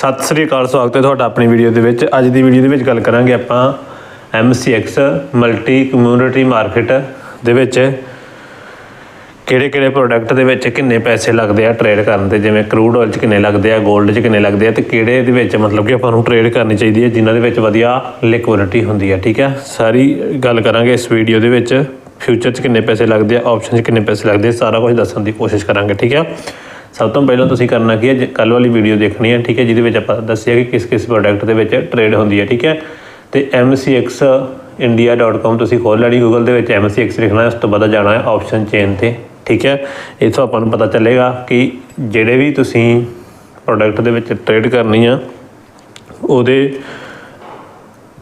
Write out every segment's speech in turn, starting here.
ਸਤਿ ਸ੍ਰੀ ਅਕਾਲ, ਸਵਾਗਤ ਹੈ ਤੁਹਾਡਾ ਆਪਣੀ ਵੀਡੀਓ ਦੇ ਵਿੱਚ। ਅੱਜ ਦੀ ਵੀਡੀਓ ਦੇ ਵਿੱਚ ਗੱਲ ਕਰਾਂਗੇ ਆਪਾਂ MCX ਮਲਟੀ ਕਮਿਊਨਿਟੀ ਮਾਰਕੀਟ ਦੇ ਵਿੱਚ ਕਿਹੜੇ ਕਿਹੜੇ ਪ੍ਰੋਡਕਟ ਦੇ ਵਿੱਚ ਕਿੰਨੇ ਪੈਸੇ ਲੱਗਦੇ ਆ ਟ੍ਰੇਡ ਕਰਨ ਤੇ ਜਿਵੇਂ ਕਰੂਡ ਆਇਲ 'ਚ ਕਿੰਨੇ ਲੱਗਦੇ ਆ 골ਡ 'ਚ ਕਿੰਨੇ ਲੱਗਦੇ ਆ ਤੇ ਕਿਹੜੇ ਦੇ ਵਿੱਚ ਮਤਲਬ ਕਿ ਆਪਾਂ ਨੂੰ ਟ੍ਰੇਡ ਕਰਨੀ ਚਾਹੀਦੀ ਹੈ, ਜਿਨ੍ਹਾਂ ਦੇ ਵਿੱਚ ਵਧੀਆ ਲਿਕੁਇਡਿਟੀ ਹੁੰਦੀ ਹੈ, ਠੀਕ ਹੈ? ਸਾਰੀ ਗੱਲ ਕਰਾਂਗੇ ਇਸ ਵੀਡੀਓ ਦੇ ਵਿੱਚ। ਫਿਊਚਰ 'ਚ ਕਿੰਨੇ ਪੈਸੇ ਲੱਗਦੇ ਆ ਆਪਸ਼ਨ 'ਚ ਕਿੰਨੇ ਪੈਸੇ ਲੱਗਦੇ ਆ, ਸਾਰਾ ਕੁਝ ਦੱਸਣ ਦੀ ਕੋਸ਼ਿਸ਼ ਕਰਾਂਗੇ, ਠੀਕ ਹੈ? ਸਭ ਤੋਂ ਪਹਿਲਾਂ ਤੁਸੀਂ ਕਰਨਾ ਕੀ ਹੈ ਕੱਲ ਵਾਲੀ ਵੀਡੀਓ ਦੇਖਣੀ ਹੈ, ਠੀਕ ਹੈ, ਜਿਹਦੇ ਵਿੱਚ ਆਪਾਂ ਦੱਸਿਆ ਕਿ ਕਿਸ ਕਿਸ ਪ੍ਰੋਡਕਟ ਦੇ ਵਿੱਚ ਟ੍ਰੇਡ ਹੁੰਦੀ ਹੈ, ਠੀਕ ਹੈ। ਤੇ MCX india.com ਤੁਸੀਂ ਖੋਲ ਲੈਣੀ ਗੂਗਲ ਦੇ ਵਿੱਚ MCX ਲਿਖਣਾ, ਉਸ ਤੋਂ ਬਾਅਦ ਜਾਣਾ ਹੈ ਆਪਸ਼ਨ ਚੇਨ ਤੇ, ਠੀਕ ਹੈ। ਇਥੋਂ ਆਪਾਂ ਨੂੰ ਪਤਾ ਚੱਲੇਗਾ ਕਿ ਜਿਹੜੇ ਵੀ ਤੁਸੀਂ ਪ੍ਰੋਡਕਟ ਦੇ ਵਿੱਚ ਟ੍ਰੇਡ ਕਰਨੀ ਆ, ਉਹਦੇ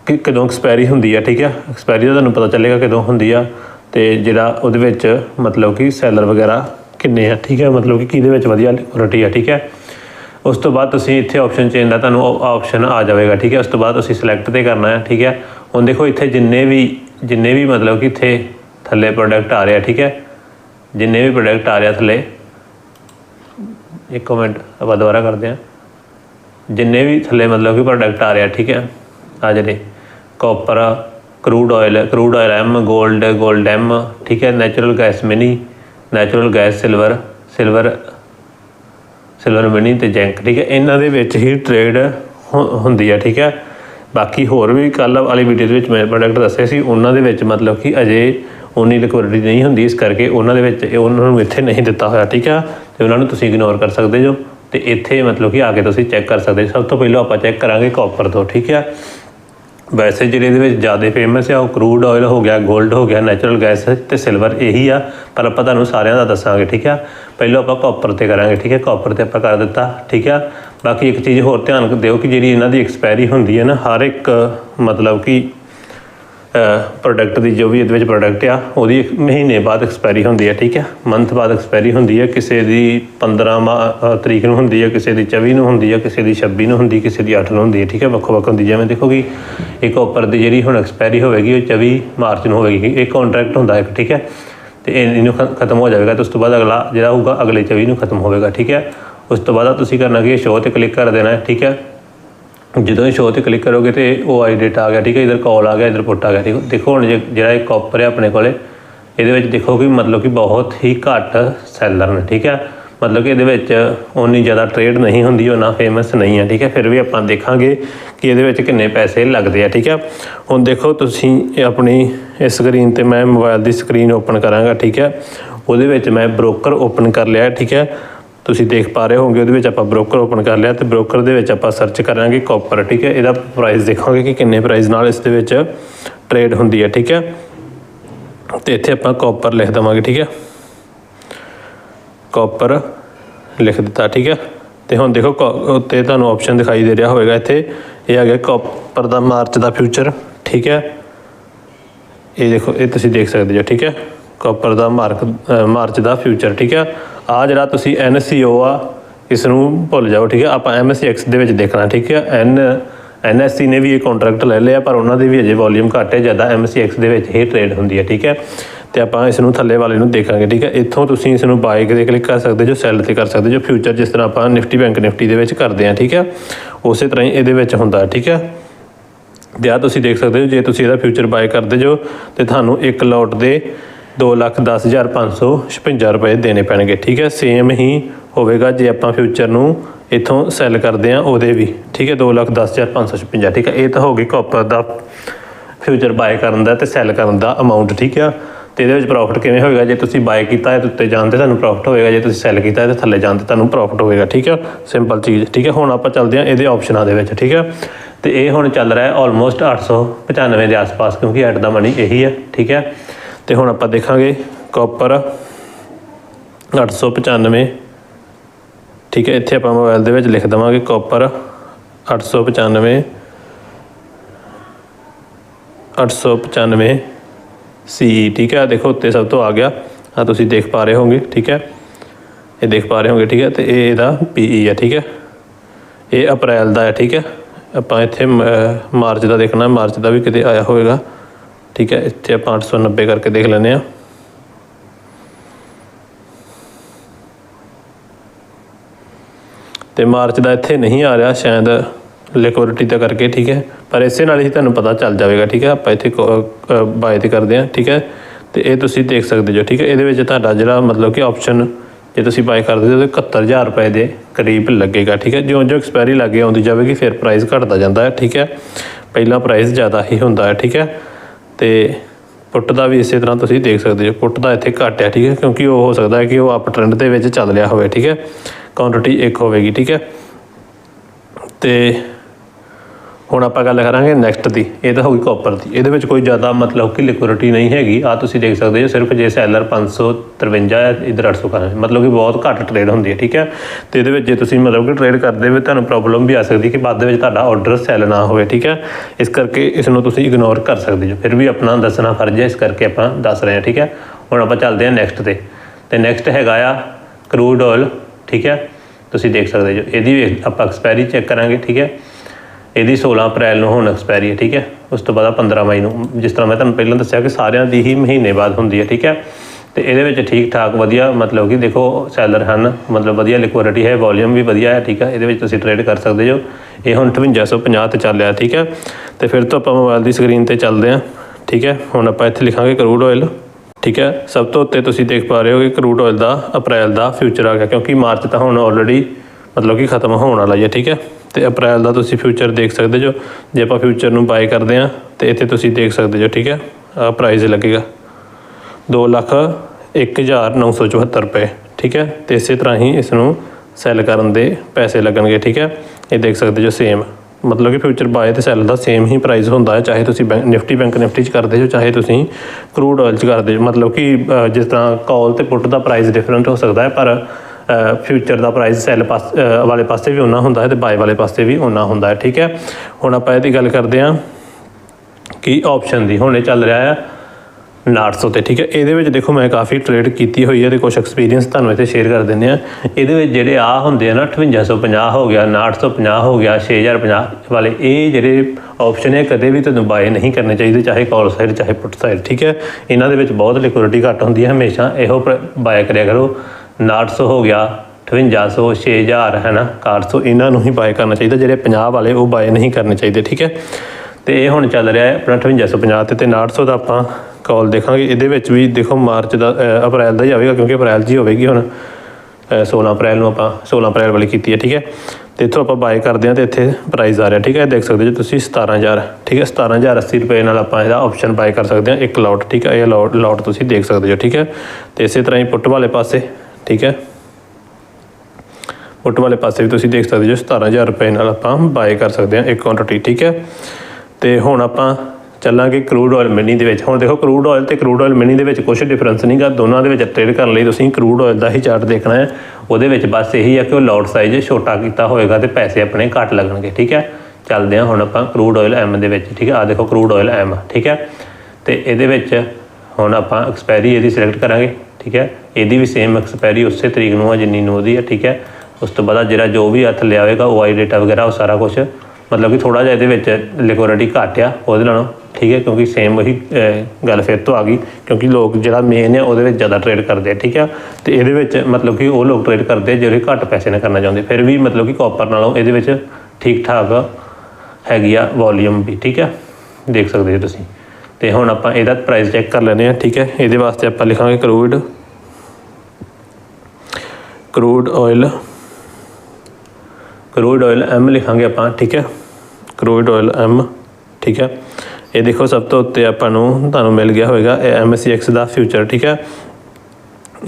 ਕਿ ਕਦੋਂ ਐਕਸਪਾਇਰੀ ਹੁੰਦੀ ਆ, ਠੀਕ ਆ ਐਕਸਪਾਇਰੀ ਦਾ ਤੁਹਾਨੂੰ ਪਤਾ ਚੱਲੇਗਾ ਕਦੋਂ ਹੁੰਦੀ ਆ, ਤੇ ਜਿਹੜਾ ਉਹਦੇ ਵਿੱਚ ਮਤਲਬ ਕਿ ਸੈਲਰ ਵਗੈਰਾ ਕਿੰਨੇ ਆ, ਠੀਕ ਹੈ? ਮਤਲਬ ਕਿ ਕਿਹਦੇ ਵਿੱਚ ਵਧੀਆ ਲਿਕੁਇਡਿਟੀ ਆ, ਠੀਕ ਹੈ? ਉਸ ਤੋਂ ਬਾਅਦ ਤੁਸੀਂ ਇੱਥੇ ਆਪਸ਼ਨ ਚੇਂਜ ਦਾ ਤੁਹਾਨੂੰ ਆਪਸ਼ਨ ਆ ਜਾਵੇਗਾ, ਠੀਕ ਹੈ? ਉਸ ਤੋਂ ਬਾਅਦ ਤੁਸੀਂ ਸਿਲੈਕਟ ਤੇ ਕਰਨਾ ਹੈ, ਠੀਕ ਹੈ? ਹੁਣ ਦੇਖੋ, ਇੱਥੇ ਜਿੰਨੇ ਵੀ ਜਿੰਨੇ ਵੀ ਮਤਲਬ ਕਿ ਇੱਥੇ ਥੱਲੇ ਪ੍ਰੋਡਕਟ ਆ ਰਿਹਾ, ਠੀਕ ਹੈ? ਜਿੰਨੇ ਵੀ ਪ੍ਰੋਡਕਟ ਆ ਰਿਹਾ ਥੱਲੇ, ਇੱਕ ਮਿੰਟ, ਆਪਾਂ ਦੁਬਾਰਾ ਕਰਦੇ ਹਾਂ। ਜਿੰਨੇ ਵੀ ਥੱਲੇ ਮਤਲਬ ਕਿ ਪ੍ਰੋਡਕਟ ਆ ਰਿਹਾ, ਠੀਕ ਹੈ? ਆ ਜਿਹੜੇ copper crude oil crude oil M 골ਡ 골ਡ ਐਮ ਠੀਕ ਹੈ? Natural gas mini natural gas silver silver silver money ਤੇ ਜੈਂਕ ਠੀਕ ਹੈ? ਇਹਨਾਂ ਦੇ ਵਿੱਚ ਹੀ ਟ੍ਰੇਡ ਹੁੰਦੀ ਹੈ ਠੀਕ ਹੈ? ਬਾਕੀ ਹੋਰ ਵੀ ਕੱਲ ਵਾਲੀ ਵੀਡੀਓ ਦੇ ਵਿੱਚ ਮੈਂ ਪ੍ਰੋਡਕਟ ਦੱਸੇ ਸੀ, ਉਹਨਾਂ ਦੇ ਵਿੱਚ ਮਤਲਬ ਕਿ ਅਜੇ ਉਨੀ ਲਿਕੁਇਡਿਟੀ ਨਹੀਂ ਹੁੰਦੀ, ਇਸ ਕਰਕੇ ਉਹਨਾਂ ਦੇ ਵਿੱਚ ਉਹਨਾਂ ਨੂੰ ਇੱਥੇ ਨਹੀਂ ਦਿੱਤਾ ਹੋਇਆ, ਠੀਕ ਹੈ? ਤੇ ਉਹਨਾਂ ਨੂੰ ਤੁਸੀਂ ਇਗਨੋਰ ਕਰ ਸਕਦੇ ਜੋ, ਤੇ ਇੱਥੇ ਮਤਲਬ ਕਿ ਆ ਕੇ ਤੁਸੀਂ ਚੈੱਕ ਕਰ ਸਕਦੇ, ਸਭ ਤੋਂ ਪਹਿਲਾਂ ਆਪਾਂ ਚੈੱਕ ਕਰਾਂਗੇ ਕਾਪਰ ਤੋਂ, ਠੀਕ ਹੈ? ਵੈਸੇ ਜਿਹੜੇ ਇਹਦੇ ਵਿੱਚ ਜ਼ਿਆਦਾ ਫੇਮਸ ਆ, ਉਹ ਕਰੂਡ ਆਇਲ ਹੋ ਗਿਆ 골ਡ ਹੋ ਗਿਆ ਨੈਚੁਰਲ ਗੈਸ ਤੇ ਸਿਲਵਰ ਇਹੀ ਆ, ਪਰ ਆਪਾਂ ਤੁਹਾਨੂੰ ਸਾਰਿਆਂ ਦਾ ਦੱਸਾਂਗੇ, ਠੀਕ ਆ? ਪਹਿਲਾਂ ਆਪਾਂ ਕਾਪਰ ਤੇ ਕਰਾਂਗੇ, ਠੀਕ ਹੈ ਕਾਪਰ ਤੇ ਆਪਾਂ ਕਰ ਦਿੱਤਾ, ਠੀਕ ਆ? ਬਾਕੀ ਇੱਕ ਚੀਜ਼ ਹੋਰ ਧਿਆਨ ਦਿਓ ਕਿ ਜਿਹੜੀ ਇਹਨਾਂ ਦੀ ਐਕਸਪਾਇਰੀ ਹੁੰਦੀ ਹੈ ਨਾ, ਹਰ ਇੱਕ ਮਤਲਬ ਕਿ ਪ੍ਰੋਡਕਟ ਦੀ ਜੋ ਵੀ ਇਹਦੇ ਵਿੱਚ ਪ੍ਰੋਡਕਟ ਆ, ਉਹਦੀ ਮਹੀਨੇ ਬਾਅਦ ਐਕਸਪਾਇਰੀ ਹੁੰਦੀ ਹੈ ਠੀਕ ਹੈ ਮੰਥ ਬਾਅਦ ਐਕਸਪਾਇਰੀ ਹੁੰਦੀ ਹੈ ਕਿਸੇ ਦੀ 15 ਮਾ- ਤਰੀਕ ਨੂੰ ਹੁੰਦੀ ਹੈ ਕਿਸੇ ਦੀ 24 ਨੂੰ ਹੁੰਦੀ ਹੈ ਕਿਸੇ ਦੀ 26 ਨੂੰ ਹੁੰਦੀ, ਕਿਸੇ ਦੀ 8 ਨੂੰ ਹੁੰਦੀ ਹੈ ਠੀਕ ਹੈ ਵੱਖੋ ਵੱਖ ਹੁੰਦੀ, ਜਿਵੇਂ ਦੇਖੋਗੇ, ਇੱਕ ਉੱਪਰ ਦੀ ਜਿਹੜੀ ਹੁਣ ਐਕਸਪਾਇਰੀ ਹੋਵੇਗੀ, ਉਹ 24 ਮਾਰਚ ਨੂੰ ਹੋਵੇਗੀ ਇਹ ਕੰਟਰੈਕਟ ਹੁੰਦਾ ਇੱਕ, ਠੀਕ ਹੈ ਤੇ ਇਹਨੂੰ ਖਤਮ ਹੋ ਜਾਵੇਗਾ ਤੇ ਉਸ ਤੋਂ ਬਾਅਦ ਅਗਲਾ ਜਿਹੜਾ ਹੋਊਗਾ, ਅਗਲੇ 24 ਨੂੰ ਖਤਮ ਹੋਵੇਗਾ, ਠੀਕ ਹੈ ਉਸ ਤੋਂ ਬਾਅਦ ਤੁਸੀਂ ਕਰਨਾ ਕਿ ਸ਼ੋਅ ਤੇ ਕਲਿੱਕ ਕਰ ਦੇਣਾ ਹੈ ਠੀਕ ਹੈ ਜਦੋਂ ਇਹ ਸ਼ੋਅ ਤੇ ਕਲਿੱਕ ਕਰੋਗੇ ਤੇ ਉਹ ਆਈ ਡੇਟਾ ਆ ਗਿਆ, ਠੀਕ ਹੈ, ਇਧਰ ਕਾਲ ਆ ਗਿਆ, ਇਧਰ ਪੁੱਟ ਆ ਗਿਆ, ਠੀਕ ਦੇਖੋ ਹੁਣ ਜੇ- ਜਿਹੜਾ ਇਹ ਕਾਪਰ ਹੈ ਆਪਣੇ ਕੋਲੇ, ਇਹਦੇ ਵਿੱਚ ਦੇਖੋ ਕਿ ਮਤਲਬ ਕਿ ਬਹੁਤ ਹੀ ਘੱਟ ਸੈਲਰ ਨੇ, ਠੀਕ ਹੈ। ਮਤਲਬ ਕਿ ਇਹਦੇ ਵਿੱਚ ਉਨੀ ਜ਼ਿਆਦਾ ਟ੍ਰੇਡ ਨਹੀਂ ਹੁੰਦੀ, ਉਹ ਨਾ ਫੇਮਸ ਨਹੀਂ ਹੈ, ਠੀਕ ਹੈ। ਫਿਰ ਵੀ ਆਪਾਂ ਦੇਖਾਂਗੇ ਕਿ ਇਹਦੇ ਵਿੱਚ ਕਿੰਨੇ ਪੈਸੇ ਲੱਗਦੇ ਆ, ਠੀਕ ਹੈ। ਹੁਣ ਦੇਖੋ ਤੁਸੀਂ ਆਪਣੀ ਇਸ ਸਕਰੀਨ ਤੇ ਮੈਂ ਮੋਬਾਈਲ ਦੀ ਸਕਰੀਨ ਓਪਨ ਕਰਾਂਗਾ, ਠੀਕ ਹੈ। ਉਹਦੇ ਵਿੱਚ ਮੈਂ ਬ੍ਰੋਕਰ ਓਪਨ ਕਰ ਲਿਆ, ਠੀਕ ਹੈ। ਤੁਸੀਂ ਦੇਖ ਪਾ ਰਹੇ ਹੋਵੋਗੇ, ਉਹਦੇ ਵਿੱਚ ਆਪਾਂ ਬ੍ਰੋਕਰ ਓਪਨ ਕਰ ਲਿਆ ਤੇ ਬ੍ਰੋਕਰ ਦੇ ਵਿੱਚ ਆਪਾਂ ਸਰਚ ਕਰਾਂਗੇ ਕਾਪਰ ਠੀਕ ਹੈ? ਇਹਦਾ ਪ੍ਰਾਈਸ ਦੇਖਾਂਗੇ ਕਿ ਕਿੰਨੇ ਪ੍ਰਾਈਸ ਨਾਲ ਇਸ ਦੇ ਵਿੱਚ ਟ੍ਰੇਡ ਹੁੰਦੀ ਹੈ, ਠੀਕ ਹੈ? ਤੇ ਇੱਥੇ ਆਪਾਂ ਕਾਪਰ ਲਿਖ ਦਵਾਂਗੇ, ਠੀਕ ਹੈ? ਕਾਪਰ ਲਿਖ ਦਿੱਤਾ, ਠੀਕ ਹੈ? ਤੇ ਹੁਣ ਦੇਖੋ ਕਾ- ਉੱਤੇ ਤੁਹਾਨੂੰ ਆਪਸ਼ਨ ਦਿਖਾਈ ਦੇ ਰਿਹਾ ਹੋਵੇਗਾ ਇੱਥੇ। ਇਹ ਆ ਗਿਆ ਕਾਪਰ ਦਾ ਮਾਰਚ ਦਾ ਫਿਊਚਰ ਠੀਕ ਹੈ? ਇਹ ਦੇਖੋ, ਇਹ ਤੁਸੀਂ ਦੇਖ ਸਕਦੇ ਹੋ, ਠੀਕ ਹੈ? ਕਾਪਰ ਦਾ ਮਾਰਕ ਮਾਰਚ ਦਾ ਫਿਊਚਰ ਠੀਕ ਹੈ? ਆ ਜਿਹੜਾ ਤੁਸੀਂ NCO ਆ ਇਸ ਨੂੰ ਭੁੱਲ ਜਾਓ, ਠੀਕ ਹੈ? ਆਪਾਂ MSCX ਦੇ ਵਿੱਚ ਦੇਖਣਾ, ਠੀਕ ਹੈ? N NSC ਨੇ ਵੀ ਇਹ ਕੰਟਰੈਕਟ ਲੈ ਲਿਆ, ਪਰ ਉਹਨਾਂ ਦੇ ਵੀ ਅਜੇ ਵੋਲਿਊਮ ਘੱਟ ਹੈ, ਜ਼ਿਆਦਾ MSCX ਦੇ ਵਿੱਚ ਹੀ ਟ੍ਰੇਡ ਹੁੰਦੀ ਹੈ, ਠੀਕ ਹੈ? ਤੇ ਆਪਾਂ ਇਸ ਨੂੰ ਥੱਲੇ ਵਾਲੇ ਨੂੰ ਦੇਖਾਂਗੇ, ਠੀਕ ਹੈ? ਇੱਥੋਂ ਤੁਸੀਂ ਇਸ ਨੂੰ ਬਾਈ ਤੇ ਕਲਿੱਕ ਕਰ ਸਕਦੇ ਜੋ ਸੈੱਲ ਤੇ ਕਰ ਸਕਦੇ ਜੋ ਫਿਊਚਰ ਜਿਸ ਤਰ੍ਹਾਂ ਆਪਾਂ ਨਿਫਟੀ ਬੈਂਕ ਨਿਫਟੀ ਦੇ ਵਿੱਚ ਕਰਦੇ ਹਾਂ, ਠੀਕ ਹੈ? ਉਸੇ ਤਰ੍ਹਾਂ ਹੀ ਇਹਦੇ ਵਿੱਚ ਹੁੰਦਾ, ਠੀਕ ਹੈ? ਤੇ ਆ ਤੁਸੀਂ ਦੇਖ ਸਕਦੇ ਹੋ, ਜੇ ਤੁਸੀਂ ਇਹਦਾ ਫਿਊਚਰ ਬਾਏ ਕਰਦੇ ਜੋ, ਤੇ ਤੁਹਾਨੂੰ ਇੱਕ ਲੋਟ ਦੇ 210556 ਰੁਪਏ ਦੇਣੇ ਪੈਣਗੇ, ਠੀਕ ਹੈ? ਸੇਮ ਹੀ ਹੋਵੇਗਾ ਜੇ ਆਪਾਂ ਫਿਊਚਰ ਨੂੰ ਇਥੋਂ ਸੈੱਲ ਕਰਦੇ ਆ ਉਹਦੇ ਵੀ, ਠੀਕ ਹੈ? 210556 ਠੀਕ ਹੈ? ਇਹ ਤਾਂ ਹੋ ਗਈ ਕਾਪਰ ਦਾ ਫਿਊਚਰ ਬਾਏ ਕਰਨ ਦਾ ਤੇ ਸੈੱਲ ਕਰਨ ਦਾ ਅਮਾਉਂਟ ਠੀਕ ਆ ਤੇ ਇਹਦੇ ਵਿੱਚ ਪ੍ਰੋਫਿਟ ਕਿਵੇਂ ਹੋਏਗਾ ਜੇ ਤੁਸੀਂ ਬਾਏ ਕੀਤਾ ਹੈ ਤੇ ਉੱਤੇ ਜਾਣ ਤੇ ਤੁਹਾਨੂੰ ਪ੍ਰੋਫਿਟ ਹੋਵੇਗਾ, ਜੇ ਤੁਸੀਂ ਸੈੱਲ ਕੀਤਾ ਹੈ ਤੇ ਥੱਲੇ ਜਾਣ ਤੇ ਤੁਹਾਨੂੰ ਪ੍ਰੋਫਿਟ ਹੋਵੇਗਾ, ਠੀਕ ਆ ਸਿੰਪਲ ਚੀਜ਼, ਠੀਕ ਹੈ? ਹੁਣ ਆਪਾਂ ਚੱਲਦੇ ਹਾਂ ਇਹਦੇ ਆਪਸ਼ਨਾਂ ਦੇ ਵਿੱਚ, ਠੀਕ ਹੈ? ਤੇ ਇਹ ਹੁਣ ਚੱਲ ਰਿਹਾ ਹੈ ਆਲਮੋਸਟ 895 ਦੇ ਆਸ-ਪਾਸ, ਕਿਉਂਕਿ ਐਟ ਦਾ ਮਨੀ ਇਹੀ ਹੈ, ਠੀਕ ਹੈ? ਤੇ ਹੁਣ ਆਪਾਂ ਦੇਖਾਂਗੇ ਕਾਪਰ 895 ਠੀਕ ਹੈ, ਇੱਥੇ ਆਪਾਂ ਮੋਬਾਈਲ ਦੇ ਵਿੱਚ ਲਿਖ ਦਵਾਂਗੇ ਕਾਪਰ 895 895 ਸੀ ਠੀਕ ਹੈ ਦੇਖੋ ਉੱਤੇ ਸਭ ਤੋਂ ਆ ਗਿਆ। ਆ ਤੁਸੀਂ ਦੇਖ ਪਾ ਰਹੇ ਹੋਗੇ ਠੀਕ ਹੈ। ਇਹ ਦੇਖ ਪਾ ਰਹੇ ਹੋਗੇ ਠੀਕ ਹੈ, ਤੇ ਇਹ ਇਹਦਾ ਪੀਈ ਹੈ, ਠੀਕ ਹੈ। ਇਹ ਅਪ੍ਰੈਲ ਦਾ ਹੈ, ਠੀਕ ਹੈ। ਆਪਾਂ ਇੱਥੇ ਮ- ਮਾਰਚ ਦਾ ਦੇਖਣਾ, ਮਾਰਚ ਦਾ ਵੀ ਕਿਤੇ ਆਇਆ ਹੋਵੇਗਾ। ਠੀਕ ਹੈ, ਇੱਥੇ ਆਪਾਂ 890 ਕਰਕੇ ਦੇਖ ਲੈਂਦੇ ਆ ਤੇ ਮਾਰਚ ਦਾ ਇੱਥੇ ਨਹੀਂ ਆ ਰਿਹਾ, ਸ਼ਾਇਦ ਲਿਕੁਇਡਿਟੀ ਦਾ ਕਰਕੇ, ਠੀਕ ਹੈ। ਪਰ ਇਸੇ ਨਾਲ ਹੀ ਤੁਹਾਨੂੰ ਪਤਾ ਚੱਲ ਜਾਵੇਗਾ, ਠੀਕ ਹੈ। ਆਪਾਂ ਇੱਥੇ ਬਾਏ ਤੇ ਕਰਦੇ ਹਾਂ, ਠੀਕ ਹੈ। ਤੇ ਇਹ ਤੁਸੀਂ ਦੇਖ ਸਕਦੇ ਜੋ, ਠੀਕ ਹੈ। ਇਹਦੇ ਵਿੱਚ ਤੁਹਾਡਾ ਜਿਹੜਾ ਮਤਲਬ ਕਿ ਆਪਸ਼ਨ ਜੇ ਤੁਸੀਂ ਬਾਏ ਕਰਦੇ ਹੋ, ਤਾਂ 71000 ਰੁਪਏ ਦੇ ਕਰੀਬ ਲੱਗੇਗਾ, ਠੀਕ ਹੈ। ਜਿਉਂ ਜਿਉਂ ਐਕਸਪਾਇਰੀ ਲੱਗੇ, ਆਉਂਦੀ ਜਾਵੇਗੀ, ਫਿਰ ਪ੍ਰਾਈਸ ਘਟਦਾ ਜਾਂਦਾ ਹੈ, ਠੀਕ ਹੈ। ਪਹਿਲਾਂ ਪ੍ਰਾਈਸ ਜ਼ਿਆਦਾ ਹੀ ਹੁੰਦਾ ਹੈ, ਠੀਕ ਹੈ। ਤੇ ਪੁੱਟ ਦਾ ਵੀ ਇਸੇ ਤਰ੍ਹਾਂ ਤੁਸੀਂ ਦੇਖ ਸਕਦੇ ਹੋ। ਪੁੱਟ ਦਾ ਇੱਥੇ ਘੱਟ ਹੈ ਠੀਕ ਹੈ? ਕਿਉਂਕਿ ਉਹ ਹੋ ਸਕਦਾ ਹੈ ਕਿ ਉਹ ਅਪ ਟ੍ਰੈਂਡ ਦੇ ਵਿੱਚ ਚੱਲ ਰਿਹਾ ਹੋਵੇ, ਠੀਕ ਹੈ? ਕੁਆਂਟੀਟੀ ਇੱਕ ਹੋਵੇਗੀ, ਠੀਕ ਹੈ? ਤੇ ਹੁਣ ਆਪਾਂ ਗੱਲ ਕਰਾਂਗੇ ਨੈਕਸਟ ਦੀ, ਇਹ ਤਾਂ ਹੋ ਗਈ ਕਾਪਰ ਦੀ। ਇਹਦੇ ਵਿੱਚ ਕੋਈ ਜ਼ਿਆਦਾ ਮਤਲਬ ਕਿ ਲਿਕੁਇਡਿਟੀ ਨਹੀਂ ਹੈਗੀ। ਆ ਤੁਸੀਂ ਦੇਖ ਸਕਦੇ ਹੋ, ਸਿਰਫ ਜੇ ਸੈਲਰ 553 ਹੈ, ਇਧਰ 891 ਮਤਲਬ ਕਿ ਬਹੁਤ ਘੱਟ ਟ੍ਰੇਡ ਹੁੰਦੀ ਹੈ, ਠੀਕ ਹੈ? ਤੇ ਇਹਦੇ ਵਿੱਚ ਜੇ ਤੁਸੀਂ ਮਤਲਬ ਕਿ ਟ੍ਰੇਡ ਕਰਦੇ ਹੋ ਤੁਹਾਨੂੰ ਪ੍ਰੋਬਲਮ ਵੀ ਆ ਸਕਦੀ ਕਿ ਬਾਅਦ ਦੇ ਵਿੱਚ ਤੁਹਾਡਾ ਆਰਡਰ ਸੈਲ ਨਾ ਹੋਵੇ, ਠੀਕ ਹੈ? ਇਸ ਕਰਕੇ ਇਸ ਨੂੰ ਤੁਸੀਂ ਇਗਨੋਰ ਕਰ ਸਕਦੇ ਹੋ। ਫਿਰ ਵੀ ਆਪਣਾ ਦੱਸਣਾ ਫਰਜ਼ ਹੈ, ਇਸ ਕਰਕੇ ਆਪਾਂ ਦੱਸ ਰਹੇ ਹਾਂ, ਠੀਕ ਹੈ? ਹੁਣ ਆਪਾਂ ਚੱਲਦੇ ਹਾਂ ਨੈਕਸਟ ਤੇ। ਤੇ ਨੈਕਸਟ ਹੈਗਾ ਆ ਕਰੂਡ ਆਇਲ ਠੀਕ ਹੈ? ਤੁਸੀਂ ਦੇਖ ਸਕਦੇ ਜੋ ਇਹਦੀ ਵੀ ਆਪਾਂ ਐਕਸਪਾਇਰੀ ਚੈੱਕ ਕਰਾਂਗੇ, ਠੀਕ ਹੈ? ਇਹਦੀ 16 ਅਪ੍ਰੈਲ ਨੂੰ ਹੁਣ ਐਕਸਪਾਇਰੀ ਹੈ, ਠੀਕ ਹੈ? ਉਸ ਤੋਂ ਬਾਅਦ 15 ਮਈ ਨੂੰ। ਜਿਸ ਤਰ੍ਹਾਂ ਮੈਂ ਤੁਹਾਨੂੰ ਪਹਿਲਾਂ ਦੱਸਿਆ ਕਿ ਸਾਰਿਆਂ ਦੀ ਹੀ ਮਹੀਨੇ ਬਾਅਦ ਹੁੰਦੀ ਹੈ, ਠੀਕ ਹੈ? ਤੇ ਇਹਦੇ ਵਿੱਚ ਠੀਕ ਠਾਕ ਵਧੀਆ ਮਤਲਬ ਕਿ ਦੇਖੋ ਸੈਲਰ ਹਨ, ਮਤਲਬ ਵਧੀਆ ਲਿਕੁਇਡਿਟੀ ਹੈ ਵੋਲਿਊਮ ਵੀ ਵਧੀਆ ਹੈ, ਠੀਕ ਹੈ? ਇਹਦੇ ਵਿੱਚ ਤੁਸੀਂ ਟ੍ਰੇਡ ਕਰ ਸਕਦੇ ਹੋ। ਇਹ ਹੁਣ 5850 ਤੇ ਚੱਲਿਆ ਠੀਕ ਹੈ? ਤੇ ਫਿਰ ਤੋਂ ਆਪਾਂ ਮੋਬਾਈਲ ਦੀ ਸਕਰੀਨ ਤੇ ਚੱਲਦੇ ਹਾਂ, ਠੀਕ ਹੈ? ਹੁਣ ਆਪਾਂ ਇੱਥੇ ਲਿਖਾਂਗੇ ਕਰੂਡ ਆਇਲ ਠੀਕ ਹੈ? ਸਭ ਤੋਂ ਉੱਤੇ ਤੁਸੀਂ ਦੇਖ ਪਾ ਰਹੇ ਹੋ ਕਿ ਕਰੂਡ ਆਇਲ ਦਾ, ਅਪ੍ਰੈਲ ਦਾ ਫਿਊਚਰ ਆ ਗਿਆ, ਕਿਉਂਕਿ ਮਾਰਚ ਤਾਂ ਹੁਣ ਆਲਰੇਡੀ ਮਤਲਬ ਕਿ ਖਤਮ ਹੋਣ ਵਾਲਾ ਹੀ ਹੈ, ਠੀਕ ਹੈ? ਤੇ ਅਪ੍ਰੈਲ ਦਾ ਤੁਸੀਂ ਫਿਊਚਰ ਦੇਖ ਸਕਦੇ ਜੋ। ਜੇ ਆਪਾਂ ਫਿਊਚਰ ਨੂੰ ਬਾਏ ਕਰਦੇ ਆ ਤੇ ਇੱਥੇ ਤੁਸੀਂ ਦੇਖ ਸਕਦੇ ਜੋ, ਠੀਕ ਹੈ? ਆ ਪ੍ਰਾਈਸ ਲੱਗੇਗਾ। 2 ਲੱਖ 1974 ਰੁਪਏ, ਠੀਕ ਹੈ? ਤੇ ਇਸੇ ਤਰ੍ਹਾਂ ਹੀ ਇਸ ਨੂੰ ਸੈਲ ਕਰਨ ਦੇ ਪੈਸੇ ਲੱਗਣਗੇ, ਠੀਕ ਹੈ? ਇਹ ਦੇਖ ਸਕਦੇ ਜੋ ਸੇਮ ਮਤਲਬ ਕਿ ਫਿਊਚਰ ਬਾਏ ਤੇ ਸੈਲ ਦਾ ਸੇਮ ਹੀ ਪ੍ਰਾਈਸ ਹੁੰਦਾ ਹੈ, ਚਾਹੇ ਤੁਸੀਂ ਬੈਂਕ ਨਿਫਟੀ ਬੈਂਕ ਨਿਫਟੀ ਚ ਕਰਦੇ ਹੋ ਚਾਹੇ ਤੁਸੀਂ ਕਰੂਡ ਆਇਲ ਚ ਕਰਦੇ ਹੋ ਮਤਲਬ ਕਿ ਜਿਸ ਤਰ੍ਹਾਂ ਕਾਲ ਤੇ ਪੁੱਟ ਦਾ ਪ੍ਰਾਈਸ ਡਿਫਰੈਂਟ ਹੋ ਸਕਦਾ ਹੈ, ਪਰ ਫਿਊਚਰ ਦਾ ਪ੍ਰਾਈਸ ਸੈਲ ਪਾਸ ਵਾਲੇ ਪਾਸੇ ਵੀ ਉਹਨਾਂ ਹੁੰਦਾ ਹੈ ਤੇ ਬਾਏ ਵਾਲੇ ਪਾਸੇ ਵੀ ਉਹਨਾਂ ਹੁੰਦਾ ਹੈ, ਠੀਕ ਹੈ? ਹੁਣ ਆਪਾਂ ਇਹਦੀ ਗੱਲ ਕਰਦੇ ਹਾਂ ਕਿ ਆਪਸ਼ਨ ਦੀ। ਹੁਣ ਇਹ ਚੱਲ ਰਿਹਾ ਹੈ 900 ਤੇ, ਠੀਕ ਹੈ? ਇਹਦੇ ਵਿੱਚ ਦੇਖੋ ਮੈਂ ਕਾਫੀ ਟ੍ਰੇਡ ਕੀਤੀ ਹੋਈ ਹੈ ਤੇ ਕੁਝ ਐਕਸਪੀਰੀਅੰਸ ਤੁਹਾਨੂੰ ਇੱਥੇ ਸ਼ੇਅਰ ਕਰ ਦਿੰਦੇ ਆ ਇਹਦੇ ਵਿੱਚ ਜਿਹੜੇ ਆ ਹੁੰਦੇ ਆ ਨਾ 5850 ਹੋ ਗਿਆ 950 ਹੋ ਗਿਆ 6050 ਵਾਲੇ, ਇਹ ਜਿਹੜੇ ਆਪਸ਼ਨ ਹੈ, ਕਦੇ ਵੀ ਤੁਹਾਨੂੰ ਬਾਏ ਨਹੀਂ ਕਰਨੇ ਚਾਹੀਦੇ, ਚਾਹੇ ਕਾਲ ਸਾਈਡ ਚਾਹੇ ਪੁੱਟ ਸਾਈਡ ਠੀਕ ਹੈ? ਇਹਨਾਂ ਦੇ ਵਿੱਚ ਬਹੁਤ ਲਿਕੁਇਡਿਟੀ ਘੱਟ ਹੁੰਦੀ ਹੈ, ਹਮੇਸ਼ਾ ਇਹੋ ਬਾਏ ਕਰਿਆ ਕਰੋ। 900 ਹੋ ਗਿਆ 5800 6000 ਹੈ ਨਾ 400 ਇਹਨਾਂ ਨੂੰ ਹੀ ਬਾਏ ਕਰਨਾ ਚਾਹੀਦਾ ਜਿਹੜੇ 50 ਵਾਲੇ ਉਹ ਬਾਏ ਨਹੀਂ ਕਰਨੇ ਚਾਹੀਦੇ ਠੀਕ ਹੈ ਤੇ ਇਹ ਹੁਣ ਚੱਲ ਰਿਹਾ ਹੈ ਆਪਣਾ 5850 ਤੇ ਤੇ 900 ਦਾ ਆਪਾਂ ਕਾਲ ਦੇਖਾਂਗੇ ਇਹਦੇ ਵਿੱਚ ਵੀ ਦੇਖੋ ਮਾਰਚ ਦਾ ਅਪ੍ਰੈਲ ਦਾ ਹੀ ਆਵੇਗਾ ਕਿਉਂਕਿ ਅਪ੍ਰੈਲ 'ਚ ਹੀ ਹੋਵੇਗੀ ਹੁਣ ਅ, 16 ਅਪ੍ਰੈਲ ਨੂੰ ਆਪਾਂ 16 ਅਪ੍ਰੈਲ ਵਾਲੀ ਕੀਤੀ ਹੈ ਠੀਕ ਹੈ ਤੇ ਇੱਥੋਂ ਆਪਾਂ ਬਾਏ ਕਰਦੇ ਹਾਂ ਤੇ ਇੱਥੇ ਪ੍ਰਾਈਸ ਆ ਰਿਹਾ ਠੀਕ ਹੈ ਦੇਖ ਸਕਦੇ ਹੋ ਤੁਸੀਂ 17000 ਠੀਕ ਹੈ 17080 ਰੁਪਏ ਨਾਲ ਆਪਾਂ ਇਹਦਾ ਆਪਸ਼ਨ ਬਾਏ ਕਰ ਸਕਦੇ ਹਾਂ ਇੱਕ ਲੋਟ ਠੀਕ ਹੈ ਇਹ ਲੋਟ ਲੋਟ ਤੁਸੀਂ ਦੇਖ ਸਕਦੇ ਹੋ ਠੀਕ ਹੈ ਤੇ ਇਸੇ ਤਰ੍ਹਾਂ ਹੀ ਪੁੱਟ ਵਾਲੇ ਪਾਸੇ ਠੀਕ ਹੈ? ਪੁੱਟ ਵਾਲੇ ਪਾਸੇ ਵੀ ਤੁਸੀਂ ਦੇਖ ਸਕਦੇ ਹੋ 17000 ਰੁਪਏ ਨਾਲ ਆਪਾਂ ਬਾਏ ਕਰ ਸਕਦੇ ਹਾਂ ਇੱਕ ਕੁਆਂਟੀਟੀ ਠੀਕ ਹੈ? ਤੇ ਹੁਣ ਆਪਾਂ ਚੱਲਾਂਗੇ ਕਰੂਡ ਆਇਲ ਮਿਨੀ ਦੇ ਵਿੱਚ। ਹੁਣ ਦੇਖੋ ਕਰੂਡ ਆਇਲ ਤੇ ਕਰੂਡ ਆਇਲ ਮਿਨੀ ਦੇ ਵਿੱਚ ਕੁਝ ਡਿਫਰੈਂਸ ਨਹੀਂਗਾ ਦੋਨਾਂ ਦੇ ਵਿੱਚ ਟ੍ਰੇਡ ਕਰਨ ਲਈ ਤੁਸੀਂ ਕਰੂਡ ਆਇਲ ਦਾ ਹੀ ਚਾਰਟ ਦੇਖਣਾ ਹੈ। ਉਹਦੇ ਵਿੱਚ ਬਸ ਇਹੀ ਹੈ ਕਿ ਉਹ ਲੋਟ ਸਾਈਜ਼ ਛੋਟਾ ਕੀਤਾ ਹੋਏਗਾ ਤੇ ਪੈਸੇ ਆਪਣੇ ਘੱਟ ਲੱਗਣਗੇ, ਠੀਕ ਹੈ? ਚੱਲਦੇ ਹਾਂ ਹੁਣ ਆਪਾਂ ਕਰੂਡ ਆਇਲ ਐਮ ਦੇ ਵਿੱਚ, ਠੀਕ ਹੈ? ਆ ਦੇਖੋ ਕਰੂਡ ਆਇਲ ਐਮ ਠੀਕ ਹੈ? ਤੇ ਇਹਦੇ ਵਿੱਚ ਹੁਣ ਆਪਾਂ ਐਕਸਪਾਇਰੀ ਇਹਦੀ ਸਿਲੈਕਟ ਕਰਾਂਗੇ, ਠੀਕ ਹੈ? ਇਹਦੀ ਵੀ ਸੇਮ ਐਕਸਪਾਇਰੀ ਉਸੇ ਤਰੀਕ ਨੂੰ ਆ, ਜਿੰਨੀ ਨੂੰ ਉਹਦੀ ਹੈ ਠੀਕ ਹੈ? ਉਸ ਤੋਂ ਬਾਅਦ ਜਿਹੜਾ ਜੋ ਵੀ ਹੱਥ ਲਿਆਵੇਗਾ, ਉਹ ਆਈ ਡੇਟਾ ਵਗੈਰਾ, ਉਹ ਸਾਰਾ ਕੁਝ ਮਤਲਬ ਕਿ ਥੋੜਾ ਜਿਹਾ ਇਹਦੇ ਵਿੱਚ ਲਿਕੁਇਡਿਟੀ ਘੱਟ ਆ ਉਹਦੇ ਨਾਲੋਂ, ਠੀਕ ਹੈ? ਕਿਉਂਕਿ ਸੇਮ ਉਹੀ ਗੱਲ ਫਿਰ ਤੋਂ ਆ ਗਈ, ਕਿਉਂਕਿ ਲੋਕ ਜਿਹੜਾ ਮੇਨ ਹੈ ਉਹਦੇ ਵਿੱਚ ਜ਼ਿਆਦਾ ਟ੍ਰੇਡ ਕਰਦੇ ਆ, ਠੀਕ ਆ ਤੇ ਇਹਦੇ ਵਿੱਚ ਮਤਲਬ ਕਿ ਉਹ ਲੋਕ ਟ੍ਰੇਡ ਕਰਦੇ ਜਿਹੜੇ ਘੱਟ ਪੈਸੇ ਨਾਲ ਕਰਨਾ ਚਾਹੁੰਦੇ, ਫਿਰ ਵੀ ਮਤਲਬ ਕਿ ਕਾਪਰ ਨਾਲੋਂ ਇਹਦੇ ਵਿੱਚ ਠੀਕ ਠਾਕ ਹੈਗੀ ਆ ਵੋਲਿਊਮ ਵੀ, ਠੀਕ ਆ ਦੇਖ ਸਕਦੇ ਹੋ ਤੁਸੀਂ। ਤੇ ਹੁਣ ਆਪਾਂ ਇਹਦਾ ਪ੍ਰਾਈਸ ਚੈੱਕ ਕਰ ਲੈਂਦੇ ਆ ਠੀਕ ਹੈ? ਇਹਦੇ ਵਾਸਤੇ ਆਪਾਂ ਲਿਖਾਂਗੇ crude crude oil crude oil M ਲਿਖਾਂਗੇ ਆਪਾਂ, ਠੀਕ ਹੈ? ਕਰੂਡ ਆਇਲ ਐਮ ਠੀਕ ਹੈ? ਇਹ ਦੇਖੋ, ਸਭ ਤੋਂ ਉੱਤੇ ਆਪਾਂ ਨੂੰ ਤੁਹਾਨੂੰ ਮਿਲ ਗਿਆ ਹੋਵੇਗਾ ਇਹ MCX ਦਾ ਫਿਊਚਰ ਠੀਕ ਹੈ?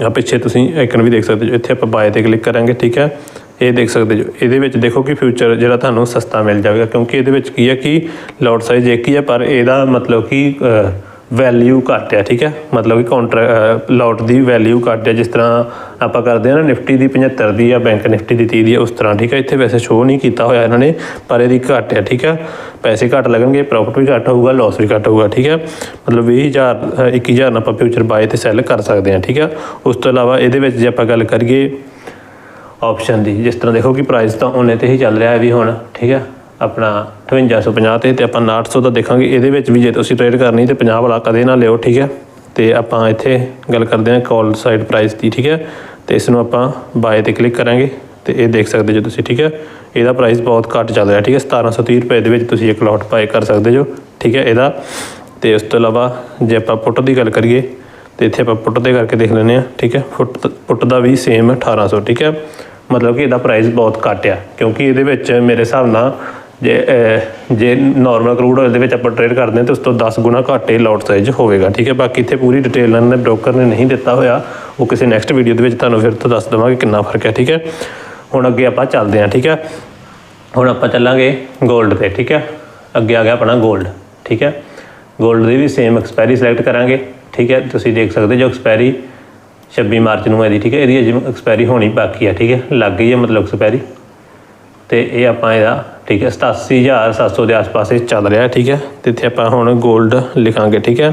ਆ ਪਿੱਛੇ ਤੁਸੀਂ ਆਈਕਨ ਵੀ ਦੇਖ ਸਕਦੇ ਹੋ, ਇੱਥੇ ਆਪਾਂ ਬਾਏ ਤੇ ਕਲਿੱਕ ਕਰਾਂਗੇ, ਠੀਕ ਹੈ? ਇਹ ਦੇਖ ਸਕਦੇ ਜੋ ਇਹਦੇ ਵਿੱਚ ਦੇਖੋ ਕਿ ਫਿਊਚਰ ਜਿਹੜਾ ਤੁਹਾਨੂੰ ਸਸਤਾ ਮਿਲ ਜਾਵੇਗਾ ਕਿਉਂਕਿ ਇਹਦੇ ਵਿੱਚ ਕੀ ਹੈ ਕਿ ਲੋਟ ਸਾਈਜ਼ ਇੱਕ ਹੀ ਹੈ ਪਰ ਇਹਦਾ ਮਤਲਬ ਕਿ ਵੈਲਿਊ ਘੱਟ ਹੈ ਠੀਕ ਹੈ? ਮਤਲਬ ਕਿ ਕਾਉਂਟਰ ਲੋਟ ਦੀ ਵੈਲਿਊ ਘੱਟ ਹੈ ਜਿਸ ਤਰ੍ਹਾਂ ਆਪਾਂ ਕਰਦੇ ਹਾਂ ਨਾ ਨਿਫਟੀ ਦੀ 75 ਦੀ ਆ ਬੈਂਕ ਨਿਫਟੀ ਦੀ 30 ਦੀ ਹੈ, ਉਸ ਤਰ੍ਹਾਂ ਠੀਕ ਹੈ? ਇੱਥੇ ਵੈਸੇ ਸ਼ੋਅ ਨਹੀਂ ਕੀਤਾ ਹੋਇਆ ਇਹਨਾਂ ਨੇ ਪਰ ਇਹਦੀ ਘੱਟ ਹੈ ਠੀਕ ਹੈ? ਪੈਸੇ ਘੱਟ ਲੱਗਣਗੇ ਪ੍ਰੋਫਿਟ ਵੀ ਘੱਟ ਹੋਊਗਾ ਲਾਸ ਵੀ ਘੱਟ ਹੋਊਗਾ ਠੀਕ ਹੈ? ਮਤਲਬ 20000 ਅ, 21000 ਨਾਲ ਆਪਾਂ ਫਿਊਚਰ ਬਾਏ ਤੇ ਸੈਲ ਕਰ ਸਕਦੇ ਹਾਂ ਠੀਕ ਹੈ? ਉਸ ਤੋਂ ਇਲਾਵਾ ਇਹਦੇ ਵਿੱਚ ਜੇ ਆਪਾਂ ਗੱਲ ਕਰੀਏ ਆਪਸ਼ਨ ਦੀ। ਜਿਸ ਤਰ੍ਹਾਂ ਦੇਖੋ ਕਿ ਪ੍ਰਾਈਸ ਤਾਂ ਉਹਨੇ ਤੇ ਹੀ ਚੱਲ ਰਿਹਾ ਹੈ ਵੀ ਹੁਣ, ਠੀਕ ਹੈ? ਆਪਣਾ 5850 ਤੇ ਤੇ ਆਪਾਂ 900 ਦਾ ਦੇਖਾਂਗੇ। ਇਹਦੇ ਵਿੱਚ ਵੀ ਜੇ ਤੁਸੀਂ ਟ੍ਰੇਡ ਕਰਨੀ ਤੇ 50 ਵਾਲਾ ਕਦੇ ਨਾ ਲਿਓ, ਠੀਕ ਹੈ? ਤੇ ਆਪਾਂ ਇੱਥੇ ਗੱਲ ਕਰਦੇ ਹਾਂ ਕਾਲ ਸਾਈਡ ਪ੍ਰਾਈਸ ਦੀ, ਠੀਕ ਹੈ? ਤੇ ਇਸ ਨੂੰ ਆਪਾਂ ਬਾਏ ਤੇ ਕਲਿੱਕ ਕਰਾਂਗੇ ਤੇ ਇਹ ਦੇਖ ਸਕਦੇ ਜੋ ਤੁਸੀਂ, ਠੀਕ ਹੈ? ਇਹਦਾ ਪ੍ਰਾਈਸ ਬਹੁਤ ਘੱਟ ਚੱਲ ਰਿਹਾ, ਠੀਕ ਹੈ? 1730 ਰੁਪਏ ਦੇ ਵਿੱਚ ਤੁਸੀਂ ਇੱਕ ਲੋਟ ਬਾਏ ਕਰ ਸਕਦੇ ਜੋ, ਠੀਕ ਹੈ? ਇਹਦਾ ਤੇ ਉਸ ਤੋਂ ਇਲਾਵਾ ਜੇ ਆਪਾਂ ਪੁੱਟ ਦੀ ਗੱਲ ਕਰੀਏ ਤੇ ਇੱਥੇ ਆਪਾਂ ਪੁੱਟ ਦੇ ਕਰਕੇ ਦੇਖ ਲੈਂਦੇ ਆ ਠੀਕ ਹੈ? ਫੁੱਟ ਪੁੱਟ ਦਾ ਵੀ ਸੇਮ 1800 ਠੀਕ ਹੈ? ਮਤਲਬ ਕਿ ਇਹਦਾ ਪ੍ਰਾਈਸ ਬਹੁਤ ਘੱਟ ਆ, ਕਿਉਂਕਿ ਇਹਦੇ ਵਿੱਚ ਮੇਰੇ ਹਿਸਾਬ ਨਾਲ ਜੇ ਜੇ ਨਾਰਮਲ ਕਰੂਡ ਆਇਲ ਦੇ ਵਿੱਚ ਆਪਾਂ ਟ੍ਰੇਡ ਕਰਦੇ ਹਾਂ ਤੇ ਉਸ ਤੋਂ 10 ਗੁਣਾ ਘੱਟ ਇਹ ਲੋਟ ਸਾਈਜ਼ ਹੋਵੇਗਾ, ਠੀਕ ਹੈ? ਬਾਕੀ ਇੱਥੇ ਪੂਰੀ ਡਿਟੇਲ ਇਹਨਾਂ ਨੇ ਬ੍ਰੋਕਰ ਨੇ ਨਹੀਂ ਦਿੱਤਾ ਹੋਇਆ, ਉਹ ਕਿਸੇ ਨੈਕਸਟ ਵੀਡੀਓ ਦੇ ਵਿੱਚ ਤੁਹਾਨੂੰ ਫਿਰ ਤੋਂ ਦੱਸ ਦਵਾਂਗੇ ਕਿੰਨਾ ਫ਼ਰਕ ਹੈ, ਠੀਕ ਹੈ? ਹੁਣ ਅੱਗੇ ਆਪਾਂ ਚੱਲਦੇ ਹਾਂ, ਠੀਕ ਹੈ? ਹੁਣ ਆਪਾਂ ਚੱਲਾਂਗੇ 골ਡ ਤੇ, ਠੀਕ ਹੈ? ਅੱਗੇ ਆ ਗਿਆ ਆਪਣਾ 골ਡ ਠੀਕ ਹੈ? 골ਡ ਦੀ ਵੀ ਸੇਮ ਐਕਸਪਾਇਰੀ ਸਿਲੈਕਟ ਕਰਾਂਗੇ, ਠੀਕ ਹੈ? ਤੁਸੀਂ ਦੇਖ ਸਕਦੇ ਜੋ ਐਕਸਪਾਇਰੀ 26 ਮਾਰਚ ਨੂੰ ਇਹਦੀ, ਠੀਕ ਹੈ? ਇਹਦੀ ਅਜੇ ਐਕਸਪਾਇਰੀ ਹੋਣੀ ਬਾਕੀ ਹੈ ਠੀਕ ਹੈ? ਲੱਗ ਗਈ ਹੈ ਮਤਲਬ ਐਕਸਪਾਇਰੀ ਤੇ ਇਹ ਆਪਾਂ ਇਹਦਾ, ਠੀਕ ਹੈ 87700 ਦੇ ਆਸ-ਪਾਸ ਇਹ ਚੱਲ ਰਿਹਾ, ਠੀਕ ਹੈ? ਤੇ ਇੱਥੇ ਆਪਾਂ ਹੁਣ 골ਡ ਲਿਖਾਂਗੇ, ਠੀਕ ਹੈ?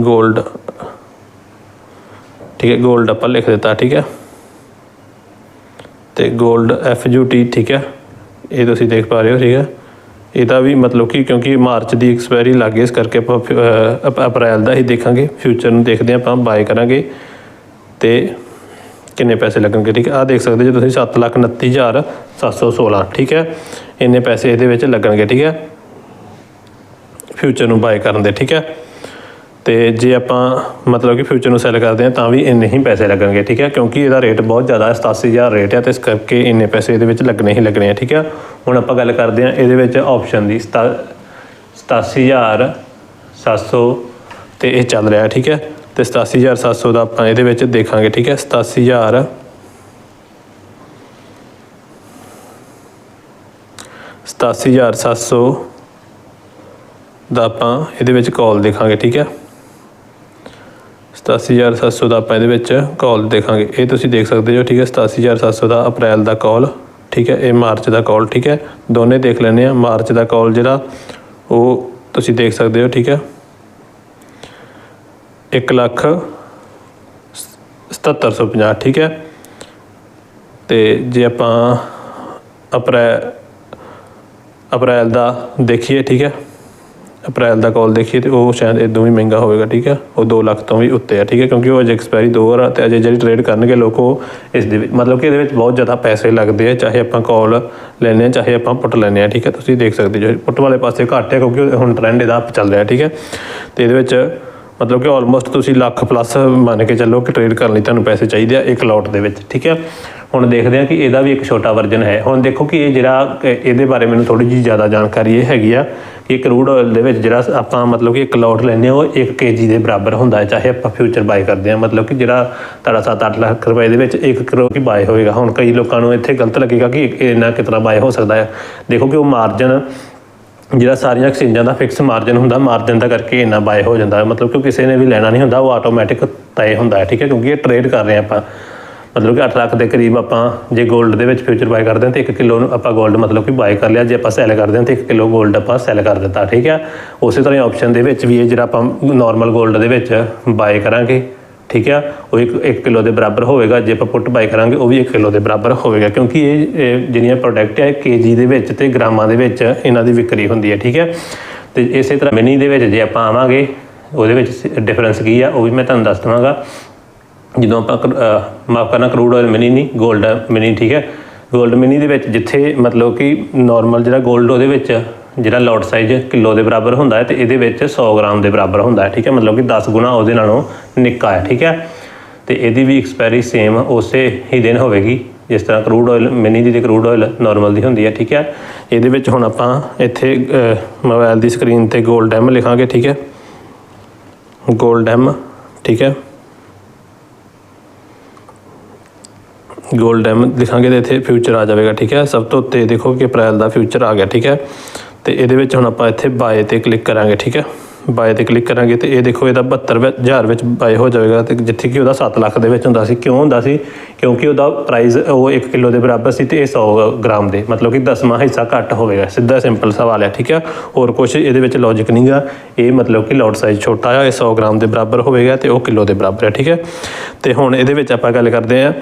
골ਡ ਠੀਕ ਹੈ 골ਡ ਆਪਾਂ ਲਿਖ ਦਿੱਤਾ, ਠੀਕ ਹੈ? ਤੇ 골ਡ ਟੀ ਠੀਕ ਹੈ? ਇਹ ਤੁਸੀਂ ਦੇਖ ਪਾ ਰਹੇ ਹੋ, ਠੀਕ ਹੈ? ਇਹਦਾ ਵੀ ਮਤਲਬ ਕਿ ਕਿਉਂਕਿ ਮਾਰਚ ਦੀ ਐਕਸਪਾਇਰੀ ਲੱਗ ਗਈ, ਇਸ ਕਰਕੇ ਆਪਾਂ ਫਿ- ਅਪ- ਅਪ੍ਰੈਲ ਦਾ ਹੀ ਦੇਖਾਂਗੇ, ਫਿਊਚਰ ਨੂੰ ਦੇਖਦੇ ਹਾਂ ਆਪਾਂ ਬਾਏ ਕਰਾਂਗੇ। ਤੇ ਕਿੰਨੇ ਪੈਸੇ ਲੱਗਣਗੇ, ਠੀਕ ਹੈ? ਆ ਦੇਖ ਸਕਦੇ ਜੇ ਤੁਸੀਂ 729716 ਠੀਕ ਹੈ? ਇੰਨੇ ਪੈਸੇ ਇਹਦੇ ਵਿੱਚ ਲੱਗਣਗੇ, ਠੀਕ ਹੈ? ਫਿਊਚਰ ਨੂੰ ਬਾਏ ਕਰਨ ਦੇ, ਠੀਕ ਹੈ? ਤੇ ਜੇ ਆਪਾਂ ਮਤਲਬ ਕਿ ਫਿਊਚਰ ਨੂੰ ਸੈਲ ਕਰਦੇ ਹਾਂ ਤਾਂ ਵੀ ਇੰਨੇ ਹੀ ਪੈਸੇ ਲੱਗਣਗੇ, ਠੀਕ ਹੈ? ਕਿਉਂਕਿ ਇਹਦਾ ਰੇਟ ਬਹੁਤ ਜ਼ਿਆਦਾ ਹੈ 87000 ਰੇਟ ਹੈ ਤੇ ਇਸ ਕਰਕੇ ਇੰਨੇ ਪੈਸੇ ਇਹਦੇ ਵਿੱਚ ਲੱਗਣੇ ਹੀ ਲੱਗਣੇ ਆ, ਠੀਕ ਹੈ? ਹੁਣ ਆਪਾਂ ਗੱਲ ਕਰਦੇ ਹਾਂ ਇਹਦੇ ਵਿੱਚ ਆਪਸ਼ਨ ਦੀ, ਸਤਾ- 87700 ਤੇ ਇਹ ਚੱਲ ਰਿਹਾ, ਠੀਕ ਹੈ? ਤੇ 87700 ਦਾ ਆਪਾਂ ਇਹਦੇ ਵਿੱਚ ਦੇਖਾਂਗੇ, ਠੀਕ ਹੈ? 87000 87700 ਦਾ ਆਪਾਂ ਇਹਦੇ ਵਿੱਚ ਕਾਲ ਦੇਖਾਂਗੇ, ਠੀਕ ਹੈ? 87700 ਦਾ ਆਪਾਂ ਇਹਦੇ ਵਿੱਚ ਕਾਲ ਦੇਖਾਂਗੇ। ਇਹ ਤੁਸੀਂ ਦੇਖ ਸਕਦੇ ਹੋ, ਠੀਕ ਹੈ 87700 ਦਾ ਅਪ੍ਰੈਲ ਦਾ ਕਾਲ ਠੀਕ ਹੈ, ਇਹ ਮਾਰਚ ਦਾ ਕਾਲ ਠੀਕ ਹੈ। ਦੋਨੇ ਦੇਖ ਲੈਂਦੇ ਆ ਮਾਰਚ ਦਾ ਕਾਲ ਜਿਹੜਾ, ਉਹ ਤੁਸੀਂ ਦੇਖ ਸਕਦੇ ਹੋ, ਠੀਕ ਹੈ। 1 ਲੱਖ 7750 ਠੀਕ ਹੈ। ਤੇ ਜੇ ਆਪਾਂ ਅਪ੍ਰੈਲ ਅਪ੍ਰੈਲ ਦਾ ਦੇਖੀਏ, ਠੀਕ ਹੈ। ਅਪ੍ਰੈਲ ਦਾ ਕਾਲ ਦੇਖੀਏ ਤੇ ਉਹ ਸ਼ਾਇਦ ਇਦੋਂ ਵੀ ਮਹਿੰਗਾ ਹੋਵੇਗਾ, ਠੀਕ ਹੈ? ਉਹ 2 ਲੱਖ ਤੋਂ ਵੀ ਉੱਤੇ ਆ, ਠੀਕ ਹੈ? ਕਿਉਂਕਿ ਉਹ ਅਜੇ ਐਕਸਪਾਇਰੀ ਦੋ ਵਾਰ ਆ ਤੇ ਅਜੇ ਜਿਹੜੀ ਟ੍ਰੇਡ ਕਰਨਗੇ ਲੋਕ ਉਹ ਇਸ ਦੇ ਵਿੱਚ, ਮਤਲਬ ਕਿ ਇਹਦੇ ਵਿੱਚ ਬਹੁਤ ਜ਼ਿਆਦਾ ਪੈਸੇ ਲੱਗਦੇ ਆ, ਚਾਹੇ ਆਪਾਂ ਕਾਲ ਲੈਨੇ ਆ, ਚਾਹੇ ਆਪਾਂ ਪੁੱਟ ਲੈਨੇ ਆ, ਠੀਕ ਹੈ? ਤੁਸੀਂ ਦੇਖ ਸਕਦੇ ਜੋ ਪੁੱਟ ਵਾਲੇ ਪਾਸੇ ਘੱਟ ਹੈ ਕਿਉਂਕਿ ਹੁਣ ਟ੍ਰੈਂਡ ਇਹਦਾ ਚੱਲ ਰਿਹਾ, ਠੀਕ ਹੈ? ਤੇ ਇਹਦੇ ਵਿੱਚ ਮਤਲਬ ਕਿ ਆਲਮੋਸਟ ਤੁਸੀਂ ਲੱਖ ਪਲੱਸ ਮੰਨ ਕੇ ਚੱਲੋ ਕਿ ਟ੍ਰੇਡ ਕਰਨ ਲਈ ਤੁਹਾਨੂੰ ਪੈਸੇ ਚਾਹੀਦੇ ਆ ਇੱਕ ਲੋਟ ਦੇ ਵਿੱਚ, ਠੀਕ ਹੈ? ਹੁਣ ਦੇਖਦੇ ਹਾਂ ਕਿ ਇਹਦਾ ਵੀ ਇੱਕ ਛੋਟਾ ਵਰਜਨ ਹੈ। ਹੁਣ ਦੇਖੋ ਕਿ ਇਹ ਜਿਹੜਾ ਇਹਦੇ ਬਾਰੇ ਮੈਨੂੰ ਥੋੜੀ ਜਿਹੀ ਜ਼ਿਆਦਾ ਜਾਣਕਾਰੀ ਇਹ ਹੈਗੀ ਆ ਕਿ ਕਰੂਡ ਆਇਲ ਦੇ ਵਿੱਚ ਜਿਹੜਾ ਆਪਾਂ ਮਤਲਬ ਕਿ ਇੱਕ ਲੋਟ ਲੈਂਦੇ ਹਾਂ, ਉਹ 1 ਕੇਜੀ ਦੇ ਬਰਾਬਰ ਹੁੰਦਾ ਹੈ। ਚਾਹੇ ਆਪਾਂ ਫਿਊਚਰ ਬਾਈ ਕਰਦੇ ਹਾਂ, ਮਤਲਬ ਕਿ ਜਿਹੜਾ ਤੁਹਾਡਾ 7-8 ਲੱਖ ਰੁਪਏ ਦੇ ਵਿੱਚ 1 ਕਰੋੜ ਕੀ ਬਾਈ ਹੋਏਗਾ। ਹੁਣ ਕਈ ਲੋਕਾਂ ਨੂੰ ਇੱਥੇ ਗਲਤ ਲੱਗੇਗਾ ਕਿ ਇੰਨਾ ਕਿਤਨਾ ਬਾਈ ਹੋ ਸਕਦਾ ਹੈ। ਦੇਖੋ ਕਿ ਉਹ ਮਾਰਜਨ ਜਿਹੜਾ ਸਾਰੀਆਂ ਐਕਸਚੇਂਜਾਂ ਦਾ ਫਿਕਸ ਮਾਰਜਨ ਹੁੰਦਾ ਮਾਰਜਨ ਦਾ ਕਰਕੇ ਇੰਨਾ ਬਾਏ ਹੋ ਜਾਂਦਾ ਮਤਲਬ ਕਿ ਕਿਸੇ ਨੇ ਵੀ ਲੈਣਾ ਨਹੀਂ ਹੁੰਦਾ, ਉਹ ਆਟੋਮੈਟਿਕ ਤੈਅ ਹੁੰਦਾ ਹੈ, ਠੀਕ ਹੈ? ਕਿਉਂਕਿ ਇਹ ਟ੍ਰੇਡ ਕਰ ਰਹੇ ਹਾਂ ਆਪਾਂ। ਮਤਲਬ ਕਿ 8 ਲੱਖ ਦੇ ਕਰੀਬ ਆਪਾਂ ਜੇ 골ਡ ਦੇ ਵਿੱਚ ਫਿਊਚਰ ਬਾਏ ਕਰਦੇ ਹਾਂ ਤਾਂ 1 ਕਿਲੋ ਨੂੰ ਆਪਾਂ 골ਡ ਮਤਲਬ ਕਿ ਬਾਏ ਕਰ ਲਿਆ। ਜੇ ਆਪਾਂ ਸੈਲ ਕਰਦੇ ਹਾਂ ਤਾਂ 1 ਕਿਲੋ 골ਡ ਆਪਾਂ ਸੈਲ ਕਰ ਦਿੱਤਾ, ਠੀਕ ਆ ਉਸੇ ਤਰ੍ਹਾਂ ਆਪਸ਼ਨ ਦੇ ਵਿੱਚ ਵੀ ਇਹ ਜਿਹੜਾ ਆਪਾਂ ਨਾਰਮਲ 골ਡ ਦੇ ਵਿੱਚ ਬਾਏ ਕਰਾਂਗੇ, ਠੀਕ ਆ ਉਹ 1 ਕਿਲੋ ਦੇ ਬਰਾਬਰ ਹੋਵੇਗਾ, ਜੇ ਆਪਾਂ ਪੁੱਟ ਬਾਏ ਕਰਾਂਗੇ, ਉਹ ਵੀ 1 ਕਿਲੋ ਦੇ ਬਰਾਬਰ ਹੋਵੇਗਾ, ਕਿਉਂਕਿ ਇਹ ਜਿਹੜੀਆਂ ਪ੍ਰੋਡਕਟ ਹੈ ਕੇਜੀ ਦੇ ਵਿੱਚ ਤੇ ਗ੍ਰਾਮਾਂ ਦੇ ਵਿੱਚ ਇਹਨਾਂ ਦੀ ਵਿਕਰੀ ਹੁੰਦੀ ਹੈ, ਠੀਕ ਹੈ? ਤੇ ਇਸੇ ਤਰ੍ਹਾਂ ਮਿਨੀ ਦੇ ਵਿੱਚ ਜੇ ਆਪਾਂ ਆਵਾਂਗੇ, ਉਹਦੇ ਵਿੱਚ ਡਿਫਰੈਂਸ ਕੀ ਆ, ਉਹ ਵੀ ਮੈਂ ਤੁਹਾਨੂੰ ਦੱਸ ਦਵਾਂਗਾ। ਜਦੋਂ ਆਪਾਂ ਮਾਫ ਕਰਨਾ ਕਰੂਡ ਆਇਲ ਮਿਨੀ ਨਹੀਂ 골ਡ ਮਿਨੀ ਠੀਕ ਹੈ। 골ਡ ਮਿਨੀ ਦੇ ਵਿੱਚ ਜਿੱਥੇ ਮਤਲਬ ਕਿ ਨਾਰਮਲ ਜਿਹੜਾ 골ਡ ਉਹਦੇ ਵਿੱਚ ਜਿਹੜਾ ਲੋਟ ਸਾਈਜ਼ ਕਿਲੋ ਦੇ ਬਰਾਬਰ ਹੁੰਦਾ ਹੈ ਤੇ ਇਹਦੇ ਵਿੱਚ 100 ਗ੍ਰਾਮ ਦੇ ਬਰਾਬਰ ਹੁੰਦਾ ਹੈ, ਠੀਕ ਹੈ। ਮਤਲਬ ਕਿ 10 ਗੁਣਾ ਉਹਦੇ ਨਾਲੋਂ ਨਿੱਕਾ ਹੈ, ਠੀਕ ਹੈ। ਤੇ ਇਹਦੀ ਵੀ ਐਕਸਪਾਇਰੀ ਸੇਮ ਉਸੇ ਹੀ ਦਿਨ ਹੋਵੇਗੀ, ਜਿਸ ਤਰ੍ਹਾਂ ਕਰੂਡ ਆਇਲ ਮਿਨੀ ਦੀ ਤੇ ਕਰੂਡ ਆਇਲ ਨਾਰਮਲ ਦੀ ਹੁੰਦੀ ਹੈ, ਠੀਕ ਹੈ। ਇਹਦੇ ਵਿੱਚ ਹੁਣ ਆਪਾਂ ਇੱਥੇ ਮੋਬਾਈਲ ਦੀ ਸਕਰੀਨ ਤੇ 골ਡ ਐਮ ਲਿਖਾਂਗੇ, ਠੀਕ ਹੈ। 골ਡ ਐਮ ਠੀਕ ਹੈ। 골ਡ ਐਮ ਲਿਖਾਂਗੇ ਤੇ ਇੱਥੇ ਫਿਊਚਰ ਆ ਜਾਵੇਗਾ, ਠੀਕ ਹੈ? ਸਭ ਤੋਂ ਉੱਤੇ ਦੇਖੋ ਕਿ ਅਪ੍ਰੈਲ ਦਾ ਫਿਊਚਰ ਆ ਗਿਆ, ਠੀਕ ਹੈ? ਤੇ ਇਹਦੇ ਵਿੱਚ ਹੁਣ ਆਪਾਂ ਇੱਥੇ ਬਾਏ ਤੇ ਕਲਿੱਕ ਕਰਾਂਗੇ, ਠੀਕ ਹੈ? ਬਾਏ ਤੇ ਕਲਿੱਕ ਕਰਾਂਗੇ ਤੇ ਇਹ ਦੇਖੋ ਇਹਦਾ 72000 ਵਿੱਚ ਬਾਏ ਹੋ ਜਾਵੇਗਾ ਤੇ ਜਿੱਥੇ ਕਿ ਉਹਦਾ 7 ਲੱਖ ਦੇ ਵਿੱਚ ਹੁੰਦਾ ਸੀ। ਕਿਉਂ ਹੁੰਦਾ ਸੀ? ਕਿਉਂਕਿ ਉਹਦਾ ਪ੍ਰਾਈਸ ਉਹ 1 ਕਿਲੋ ਦੇ ਬਰਾਬਰ ਸੀ ਤੇ ਇਹ 100 ਗ੍ਰਾਮ ਦੇ, ਮਤਲਬ ਕਿ 10ਵਾਂ ਹਿੱਸਾ ਘੱਟ ਹੋਵੇਗਾ। ਸਿੱਧਾ ਸਿੰਪਲ ਸਵਾਲ ਹੈ, ਠੀਕ ਹੈ? ਹੋਰ ਕੁਝ ਇਹਦੇ ਵਿੱਚ ਲੌਜੀਕ ਨਹੀਂਗਾ ਇਹ ਮਤਲਬ ਕਿ ਲੋਟ ਸਾਈਜ਼ ਛੋਟਾ ਆ, ਇਹ 100 ਗ੍ਰਾਮ ਦੇ ਬਰਾਬਰ ਹੋਵੇਗਾ ਤੇ ਉਹ ਕਿਲੋ ਦੇ ਬਰਾਬਰ ਹੈ, ਠੀਕ ਹੈ? ਤੇ ਹੁਣ ਇਹਦੇ ਵਿੱਚ ਆਪਾਂ ਗੱਲ ਕਰਦੇ ਹਾਂ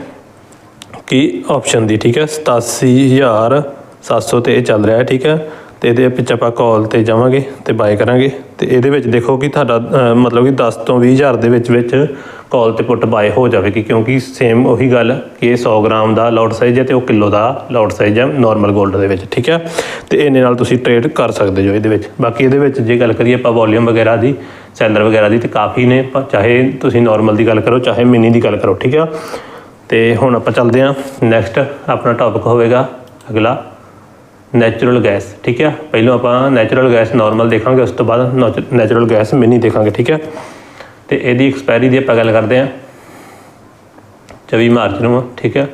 ਕਿ ਆਪਸ਼ਨ ਦੀ, ਠੀਕ ਹੈ? 87700 ਤੇ ਇਹ ਚੱਲ ਰਿਹਾ ਹੈ ਠੀਕ ਹੈ? ਤੇ ਇਹਦੇ ਵਿੱਚ ਆਪਾਂ ਕਾਲ ਤੇ ਜਾਵਾਂਗੇ ਤੇ ਬਾਏ ਕਰਾਂਗੇ। ਤੇ ਇਹਦੇ ਵਿੱਚ ਦੇਖੋ ਕਿ ਤੁਹਾਡਾ ਮਤਲਬ ਕਿ 10 ਤੋਂ 20 ਹਜ਼ਾਰ ਦੇ ਵਿੱਚ ਵਿੱਚ ਕਾਲ ਤੇ ਪੁੱਟ ਬਾਏ ਹੋ ਜਾਵੇਗੀ, ਕਿਉਂਕਿ ਸੇਮ ਉਹੀ ਗੱਲ ਕਿ ਇਹ 100 ਗ੍ਰਾਮ ਦਾ ਲੋਟ ਸਾਈਜ਼ ਹੈ ਤੇ ਉਹ ਕਿਲੋ ਦਾ ਲੋਟ ਸਾਈਜ਼ ਹੈ ਨਾਰਮਲ 골ਡ ਦੇ ਵਿੱਚ, ਠੀਕ ਹੈ? ਤੇ ਇਹਨੇ ਨਾਲ ਤੁਸੀਂ ਟ੍ਰੇਡ ਕਰ ਸਕਦੇ ਜੋ ਇਹਦੇ ਵਿੱਚ। ਬਾਕੀ ਇਹਦੇ ਵਿੱਚ ਜੇ ਗੱਲ ਕਰੀਏ ਆਪਾਂ ਵੋਲਿਊਮ ਵਗੈਰਾ ਦੀ ਸੈਲਰ ਵਗੈਰਾ ਦੀ, ਤੇ ਕਾਫੀ ਨੇ ਪ- ਚਾਹੇ ਤੁਸੀਂ ਨਾਰਮਲ ਦੀ ਗੱਲ ਕਰੋ, ਚਾਹੇ ਮਿਨੀ ਦੀ ਗੱਲ ਕਰੋ, ਠੀਕ ਆ ਤੇ ਹੁਣ ਆਪਾਂ ਚੱਲਦੇ ਹਾਂ। ਨੈਕਸਟ ਆਪਣਾ ਟੌਪਿਕ ਹੋਵੇਗਾ ਅਗਲਾ ਨੈਚੁਰਲ ਗੈਸ ਠੀਕ ਹੈ? ਪਹਿਲਾਂ ਆਪਾਂ ਨੈਚੁਰਲ ਗੈਸ ਨਾਰਮਲ ਦੇਖਾਂਗੇ, ਉਸ ਤੋਂ ਬਾਅਦ ਨੈਚੁਰਲ ਗੈਸ ਮਿਨੀ ਦੇਖਾਂਗੇ, ਠੀਕ ਹੈ? ਤੇ ਇਹਦੀ ਐਕਸਪਾਇਰੀ ਦੀ ਆਪਾਂ ਗੱਲ ਕਰਦੇ ਹਾਂ 24 ਮਾਰਚ ਨੂੰ, ਠੀਕ ਹੈ?